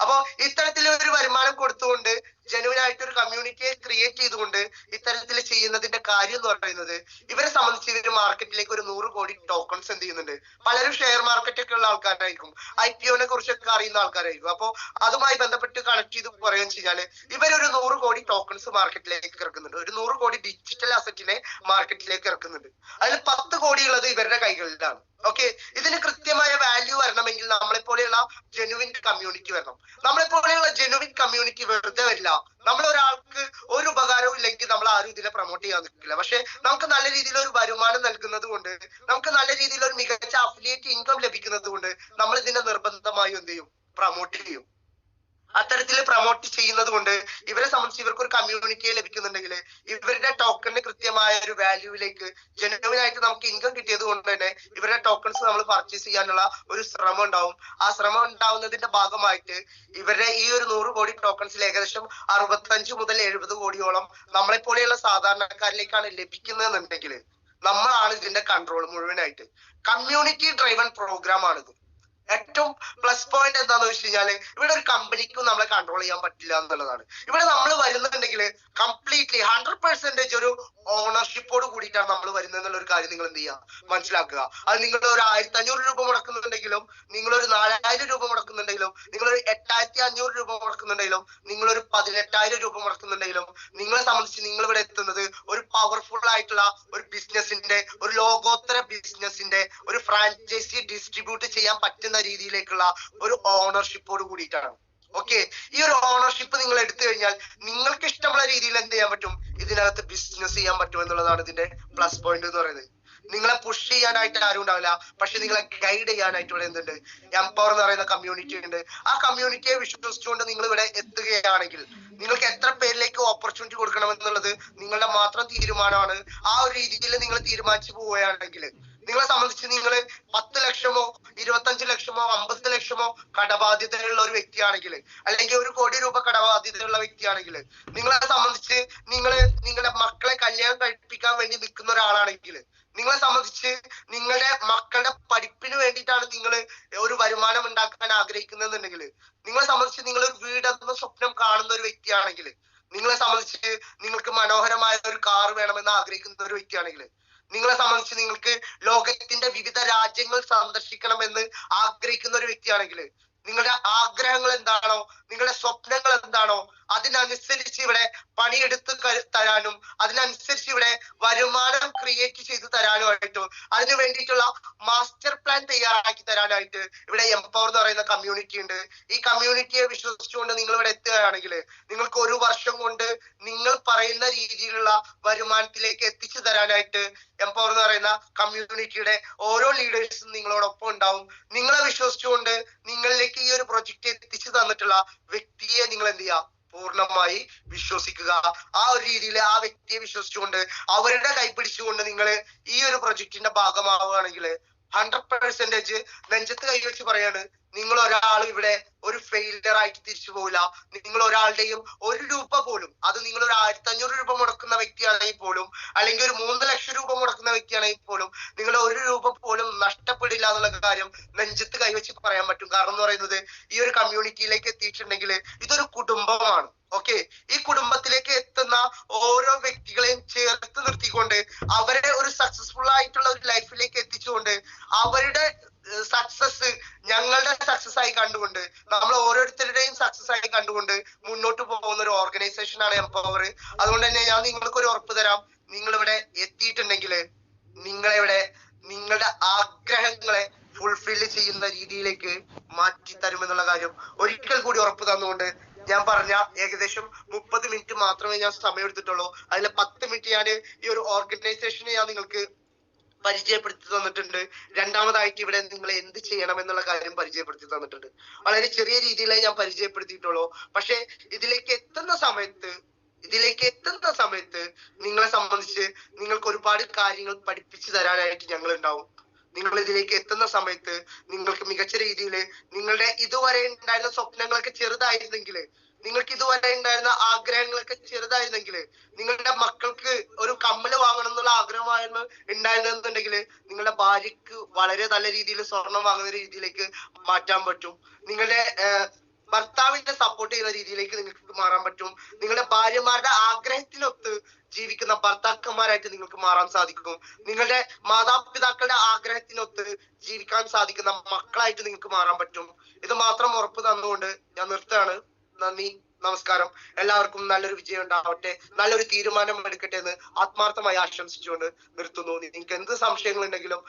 [SPEAKER 1] അപ്പോ ഇത്തരത്തിലൊരു ഒരു വരുമാനം കൊടുത്തുകൊണ്ട് ജനുവൻ ആയിട്ട് ഒരു കമ്മ്യൂണിറ്റിയെ ക്രിയേറ്റ് ചെയ്തുകൊണ്ട് ഇത്തരത്തിൽ ചെയ്യുന്നതിന്റെ കാര്യം എന്ന് പറയുന്നത് ഇവരെ സംബന്ധിച്ച് ഇവർ മാർക്കറ്റിലേക്ക് ഒരു നൂറ് കോടി ടോക്കൺസ് എന്ത് ചെയ്യുന്നുണ്ട്. പലരും ഷെയർ മാർക്കറ്റ് ഒക്കെ ഉള്ള ആൾക്കാരായിരിക്കും. ഐ പി ഒനെ കുറിച്ചൊക്കെ അറിയുന്ന ആൾക്കാരായിരിക്കും. അപ്പോ അതുമായി ബന്ധപ്പെട്ട് കണക്ട് ചെയ്ത് പറയുകയും വെച്ചാൽ ഇവരൊരു നൂറ് കോടി ടോക്കൺസ് മാർക്കറ്റിലേക്ക് ഇറക്കുന്നുണ്ട്. ഒരു നൂറ് കോടി ഡിജിറ്റൽ അസറ്റിനെ മാർക്കറ്റിലേക്ക് ഇറക്കുന്നുണ്ട്. അതിൽ പത്ത് കോടി ഉള്ളത് ഇവരുടെ കൈകളിലാണ്. ഓക്കെ ഇതിന് കൃത്യമായ വാല്യൂ വരണമെങ്കിൽ നമ്മളെ പോലെയുള്ള ജെനുവിൻ കമ്മ്യൂണിറ്റി വരണം. നമ്മളെ പോലെയുള്ള ജെനുവിൻ കമ്മ്യൂണിറ്റി വെറുതെ വരില്ല. നമ്മൾ ഒരാൾക്ക് ഒരു ഉപകാരവും ഇല്ലെങ്കിൽ നമ്മൾ ആരും ഇതിനെ പ്രൊമോട്ട് ചെയ്യാൻ നിൽക്കില്ല. പക്ഷെ നമുക്ക് നല്ല രീതിയിൽ ഒരു വരുമാനം നൽകുന്നത് കൊണ്ട് നമുക്ക് നല്ല രീതിയിൽ ഒരു മികച്ച അഫിലിയേറ്റ് ഇൻകം ലഭിക്കുന്നത് കൊണ്ട് നമ്മൾ ഇതിനെ നിർബന്ധമായും എന്ത് ചെയ്യും? പ്രൊമോട്ട് ചെയ്യും. അത്തരത്തിൽ പ്രൊമോട്ട് ചെയ്യുന്നത് കൊണ്ട് ഇവരെ സംബന്ധിച്ച് ഇവർക്ക് ഒരു കമ്മ്യൂണിറ്റിയെ ലഭിക്കുന്നുണ്ടെങ്കിൽ ഇവരുടെ ടോക്കണിന് കൃത്യമായ ഒരു വാല്യൂവിലേക്ക് ജെനുവിൻ ആയിട്ട് നമുക്ക് ഇൻകം കിട്ടിയത് കൊണ്ട് തന്നെ ഇവരുടെ ടോക്കൺസ് നമ്മൾ പർച്ചേസ് ചെയ്യാനുള്ള ഒരു ശ്രമം ഉണ്ടാവും. ആ ശ്രമം ഉണ്ടാവുന്നതിന്റെ ഭാഗമായിട്ട് ഇവരുടെ ഈ ഒരു നൂറ് കോടി ടോക്കൺസിൽ ഏകദേശം അറുപത്തഞ്ച് മുതൽ എഴുപത് കോടിയോളം നമ്മളെ പോലെയുള്ള സാധാരണക്കാരിലേക്കാണ് ലഭിക്കുന്നതെന്നുണ്ടെങ്കിൽ നമ്മളാണ് ഇതിന്റെ കൺട്രോൾ മുഴുവനായിട്ട്. കമ്മ്യൂണിറ്റി ഡ്രൈവൺ പ്രോഗ്രാം ആണിത്. ഏറ്റവും പ്ലസ് പോയിന്റ് എന്താന്ന് വെച്ച് കഴിഞ്ഞാൽ ഇവിടെ ഒരു കമ്പനിക്കും നമ്മളെ കൺട്രോൾ ചെയ്യാൻ പറ്റില്ല എന്നുള്ളതാണ്. ഇവിടെ നമ്മൾ വരുന്നുണ്ടെങ്കിൽ കംപ്ലീറ്റ്ലി ഹൺഡ്രഡ് പെർസെന്റേജ് ഒരു ഓണർഷിപ്പോട് കൂടിയിട്ടാണ് നമ്മൾ വരുന്നത് എന്നുള്ള ഒരു കാര്യം നിങ്ങൾ എന്ത് ചെയ്യുക മനസ്സിലാക്കുക. അത് നിങ്ങൾ ഒരു ആയിരത്തി അഞ്ഞൂറ് രൂപ മുടക്കുന്നുണ്ടെങ്കിലും നിങ്ങൾ ഒരു നാലായിരം രൂപ മുടക്കുന്നുണ്ടെങ്കിലും നിങ്ങൾ ഒരു എട്ടായിരത്തി അഞ്ഞൂറ് രൂപ മുടക്കുന്നുണ്ടെങ്കിലും നിങ്ങൾ ഒരു പതിനെട്ടായിരം രൂപ മുടക്കുന്നുണ്ടെങ്കിലും നിങ്ങളെ സംബന്ധിച്ച് നിങ്ങൾ ഇവിടെ എത്തുന്നത് ഒരു പവർഫുൾ ആയിട്ടുള്ള ഒരു ബിസിനസിന്റെ ഒരു ലോകോത്തര ബിസിനസിന്റെ ഒരു ഫ്രാഞ്ചൈസി ഡിസ്ട്രിബ്യൂട്ട് ചെയ്യാൻ പറ്റുന്ന രീതിയിലേക്കുള്ള ഒരു ഓണർഷിപ്പോട് കൂടിയിട്ടാണ്. ഓക്കെ ഈ ഒരു ഓണർഷിപ്പ് നിങ്ങൾ എടുത്തു കഴിഞ്ഞാൽ നിങ്ങൾക്ക് ഇഷ്ടമുള്ള രീതിയിൽ എന്ത് ചെയ്യാൻ പറ്റും? ഇതിനകത്ത് ബിസിനസ് ചെയ്യാൻ പറ്റും എന്നുള്ളതാണ് ഇതിന്റെ പ്ലസ് പോയിന്റ് എന്ന് പറയുന്നത്. നിങ്ങളെ പുഷ് ചെയ്യാനായിട്ട് ആരും ഉണ്ടാവില്ല. പക്ഷെ നിങ്ങളെ ഗൈഡ് ചെയ്യാനായിട്ട് ഇവിടെ എന്തുണ്ട്? എംപവർ എന്ന് പറയുന്ന കമ്മ്യൂണിറ്റി ഉണ്ട്. ആ കമ്മ്യൂണിറ്റിയെ വിശ്വസിച്ചുകൊണ്ട് നിങ്ങൾ ഇവിടെ എത്തുകയാണെങ്കിൽ നിങ്ങൾക്ക് എത്ര പേരിലേക്ക് ഓപ്പർച്യൂണിറ്റി കൊടുക്കണം എന്നുള്ളത് നിങ്ങളുടെ മാത്രം തീരുമാനമാണ്. ആ ഒരു രീതിയിൽ നിങ്ങൾ തീരുമാനിച്ചു പോവുകയാണെങ്കിൽ നിങ്ങളെ സംബന്ധിച്ച് നിങ്ങൾ പത്ത് ലക്ഷമോ ഇരുപത്തഞ്ച് ലക്ഷമോ അമ്പത് ലക്ഷമോ കടബാധ്യതയുള്ള ഒരു വ്യക്തിയാണെങ്കിൽ അല്ലെങ്കിൽ ഒരു കോടി രൂപ കടബാധ്യതയുള്ള വ്യക്തിയാണെങ്കിൽ നിങ്ങളെ സംബന്ധിച്ച് നിങ്ങൾ നിങ്ങളുടെ മക്കളെ കല്യാണം കഴിപ്പിക്കാൻ വേണ്ടി നിൽക്കുന്ന ഒരാളാണെങ്കിൽ നിങ്ങളെ സംബന്ധിച്ച് നിങ്ങളുടെ മക്കളുടെ പഠിപ്പിന് വേണ്ടിയിട്ടാണ് നിങ്ങൾ ഒരു വരുമാനം ഉണ്ടാക്കാൻ ആഗ്രഹിക്കുന്നതെന്നുണ്ടെങ്കിൽ നിങ്ങളെ സംബന്ധിച്ച് നിങ്ങൾ ഒരു വീടെന്ന സ്വപ്നം കാണുന്ന ഒരു വ്യക്തിയാണെങ്കിൽ നിങ്ങളെ സംബന്ധിച്ച് നിങ്ങൾക്ക് മനോഹരമായ ഒരു കാർ വേണമെന്ന് ആഗ്രഹിക്കുന്ന ഒരു വ്യക്തിയാണെങ്കിൽ നിങ്ങളെ സംബന്ധിച്ച് നിങ്ങൾക്ക് ലോകത്തിന്റെ വിവിധ രാജ്യങ്ങൾ സന്ദർശിക്കണമെന്ന് ആഗ്രഹിക്കുന്ന ഒരു വ്യക്തിയാണെങ്കിൽ നിങ്ങളുടെ ആഗ്രഹങ്ങൾ എന്താണോ നിങ്ങളുടെ സ്വപ്നങ്ങൾ എന്താണോ അതിനനുസരിച്ച് ഇവിടെ പണിയെടുത്ത് തരാനും അതിനനുസരിച്ച് ഇവിടെ വരുമാനം ക്രിയേറ്റ് ചെയ്ത് തരാനുമായിട്ട് അതിനു വേണ്ടിയിട്ടുള്ള മാസ്റ്റർ പ്ലാൻ തയ്യാറാക്കി തരാനായിട്ട് ഇവിടെ എംപവർ എന്ന് പറയുന്ന കമ്മ്യൂണിറ്റി ഉണ്ട്. ഈ കമ്മ്യൂണിറ്റിയെ വിശ്വസിച്ചുകൊണ്ട് നിങ്ങൾ ഇവിടെ എത്തുകയാണെങ്കിൽ നിങ്ങൾക്ക് ഒരു വർഷം കൊണ്ട് നിങ്ങൾ പറയുന്ന രീതിയിലുള്ള വരുമാനത്തിലേക്ക് എത്തിച്ചു തരാനായിട്ട് എംപവർ എന്ന് പറയുന്ന കമ്മ്യൂണിറ്റിയുടെ ഓരോ ലീഡേഴ്സും നിങ്ങളോടൊപ്പം ഉണ്ടാവും. നിങ്ങളെ വിശ്വസിച്ചുകൊണ്ട് നിങ്ങളിലേക്ക് ഈ ഒരു പ്രൊജക്റ്റ് എത്തിച്ചു തന്നിട്ടുള്ള വ്യക്തിയെ നിങ്ങൾ എന്ത് ചെയ്യുക? പൂർണമായി വിശ്വസിക്കുക. ആ ഒരു രീതിയിൽ ആ വ്യക്തിയെ വിശ്വസിച്ചുകൊണ്ട് അവരുടെ കൈ പിടിച്ചുകൊണ്ട് നിങ്ങൾ ഈ ഒരു പ്രൊജക്ടിന്റെ ഭാഗമാവുകയാണെങ്കിൽ ഹൺഡ്രഡ് പെർസെന്റേജ് നെഞ്ചത്ത് കൈവച്ച് പറയാണ് നിങ്ങൾ ഒരാൾ ഇവിടെ ഒരു ഫെയിലിയർ ആയിട്ട് തിരിച്ചു പോകില്ല നിങ്ങൾ ഒരാളുടെയും ഒരു രൂപ പോലും അത് നിങ്ങൾ ഒരു ആയിരത്തി അഞ്ഞൂറ് രൂപ മുടക്കുന്ന വ്യക്തിയാണെങ്കിൽ പോലും അല്ലെങ്കിൽ ഒരു മൂന്ന് ലക്ഷം രൂപ മുടക്കുന്ന വ്യക്തിയാണെങ്കിൽ പോലും നിങ്ങൾ ഒരു രൂപ പോലും നഷ്ടപ്പെടില്ല എന്നുള്ള കാര്യം നെഞ്ചത്ത് കൈവച്ച് പറയാൻ പറ്റും. കാരണം എന്ന് പറയുന്നത് ഈ ഒരു കമ്മ്യൂണിറ്റിയിലേക്ക് എത്തിയിട്ടുണ്ടെങ്കിൽ ഇതൊരു കുടുംബമാണ്. ഓക്കെ ഈ കുടുംബത്തിലേക്ക് എത്തുന്ന ഓരോ വ്യക്തികളെയും ചേർത്ത് നിർത്തിക്കൊണ്ട് അവരെ ഒരു സക്സസ്ഫുൾ ആയിട്ടുള്ള ഒരു ലൈഫിലേക്ക് എത്തിച്ചുകൊണ്ട് അവരുടെ സക്സസ് ഞങ്ങളുടെ സക്സസ് ആയി കണ്ടുകൊണ്ട് നമ്മൾ ഓരോരുത്തരുടെയും സക്സസ് ആയി കണ്ടുകൊണ്ട് മുന്നോട്ട് പോകുന്ന ഒരു ഓർഗനൈസേഷൻ ആണ് എംപവർ അതുകൊണ്ട് തന്നെ ഞാൻ നിങ്ങൾക്ക് ഒരു ഉറപ്പ് തരാം. നിങ്ങൾ ഇവിടെ എത്തിയിട്ടുണ്ടെങ്കിൽ നിങ്ങളെ ഇവിടെ നിങ്ങളുടെ ആഗ്രഹങ്ങളെ ഫുൾഫിൽ ചെയ്യുന്ന രീതിയിലേക്ക് മാറ്റി തരുമെന്നുള്ള കാര്യം ഒരിക്കൽ കൂടി ഉറപ്പ് തന്നുകൊണ്ട് ഞാൻ പറഞ്ഞ ഏകദേശം മുപ്പത് മിനിറ്റ് മാത്രമേ ഞാൻ സമയം എടുത്തിട്ടുള്ളൂ. അതിലെ പത്ത് മിനിറ്റ് ഞാൻ ഈ ഒരു ഓർഗനൈസേഷനെ ഞാൻ നിങ്ങൾക്ക് പരിചയപ്പെടുത്തി തന്നിട്ടുണ്ട്. രണ്ടാമതായിട്ട് ഇവിടെ നിങ്ങൾ എന്ത് ചെയ്യണം എന്നുള്ള കാര്യം പരിചയപ്പെടുത്തി തന്നിട്ടുണ്ട്. വളരെ ചെറിയ രീതിയിലേ ഞാൻ പരിചയപ്പെടുത്തിയിട്ടുള്ളൂ. പക്ഷെ ഇതിലേക്ക് എത്തുന്ന സമയത്ത് ഇതിലേക്ക് എത്തുന്ന സമയത്ത് നിങ്ങളെ സംബന്ധിച്ച് നിങ്ങൾക്ക് ഒരുപാട് കാര്യങ്ങൾ പഠിപ്പിച്ചു തരാനായിട്ട് ഞങ്ങൾ ഉണ്ടാവും നിങ്ങൾ ഇതിലേക്ക് എത്തുന്ന സമയത്ത് നിങ്ങൾക്ക് മികച്ച രീതിയിൽ നിങ്ങളുടെ ഇതുവരെ ഉണ്ടായിരുന്ന സ്വപ്നങ്ങളൊക്കെ ചെറുതായിരുന്നെങ്കിൽ നിങ്ങൾക്ക് ഇതുവരെ ഉണ്ടായിരുന്ന ആഗ്രഹങ്ങളൊക്കെ ചെറുതായിരുന്നെങ്കിൽ നിങ്ങളുടെ മക്കൾക്ക് ഒരു കമ്മൽ വാങ്ങണം എന്നുള്ള ആഗ്രഹമായിരുന്നു ഉണ്ടായിരുന്നെന്നുണ്ടെങ്കിൽ നിങ്ങളുടെ ഭാര്യക്ക് വളരെ നല്ല രീതിയിൽ സ്വർണം വാങ്ങുന്ന രീതിയിലേക്ക് മാറ്റാൻ പറ്റും. നിങ്ങളുടെ ഭർത്താവിന്റെ സപ്പോർട്ട് ചെയ്യുന്ന രീതിയിലേക്ക് നിങ്ങൾക്ക് മാറാൻ പറ്റും. നിങ്ങളുടെ ഭാര്യമാരുടെ ആഗ്രഹത്തിനൊത്ത് ജീവിക്കുന്ന ഭർത്താക്കന്മാരായിട്ട് നിങ്ങൾക്ക് മാറാൻ സാധിക്കും. നിങ്ങളുടെ മാതാപിതാക്കളുടെ ആഗ്രഹത്തിനൊത്ത് ജീവിക്കാൻ സാധിക്കുന്ന മക്കളായിട്ട് നിങ്ങൾക്ക് മാറാൻ പറ്റും. ഇത് മാത്രം ഉറപ്പ് തന്നുകൊണ്ട് ഞാൻ നിർത്തുകയാണ്. നന്ദി നമസ്കാരം. എല്ലാവർക്കും നല്ലൊരു വിജയം ഉണ്ടാവട്ടെ. നല്ലൊരു തീരുമാനം എടുക്കട്ടെ എന്ന് ആത്മാർത്ഥമായി ആശംസിച്ചുകൊണ്ട് നിർത്തുന്നു. നിങ്ങൾക്ക് എന്ത് സംശയങ്ങളുണ്ടെങ്കിലും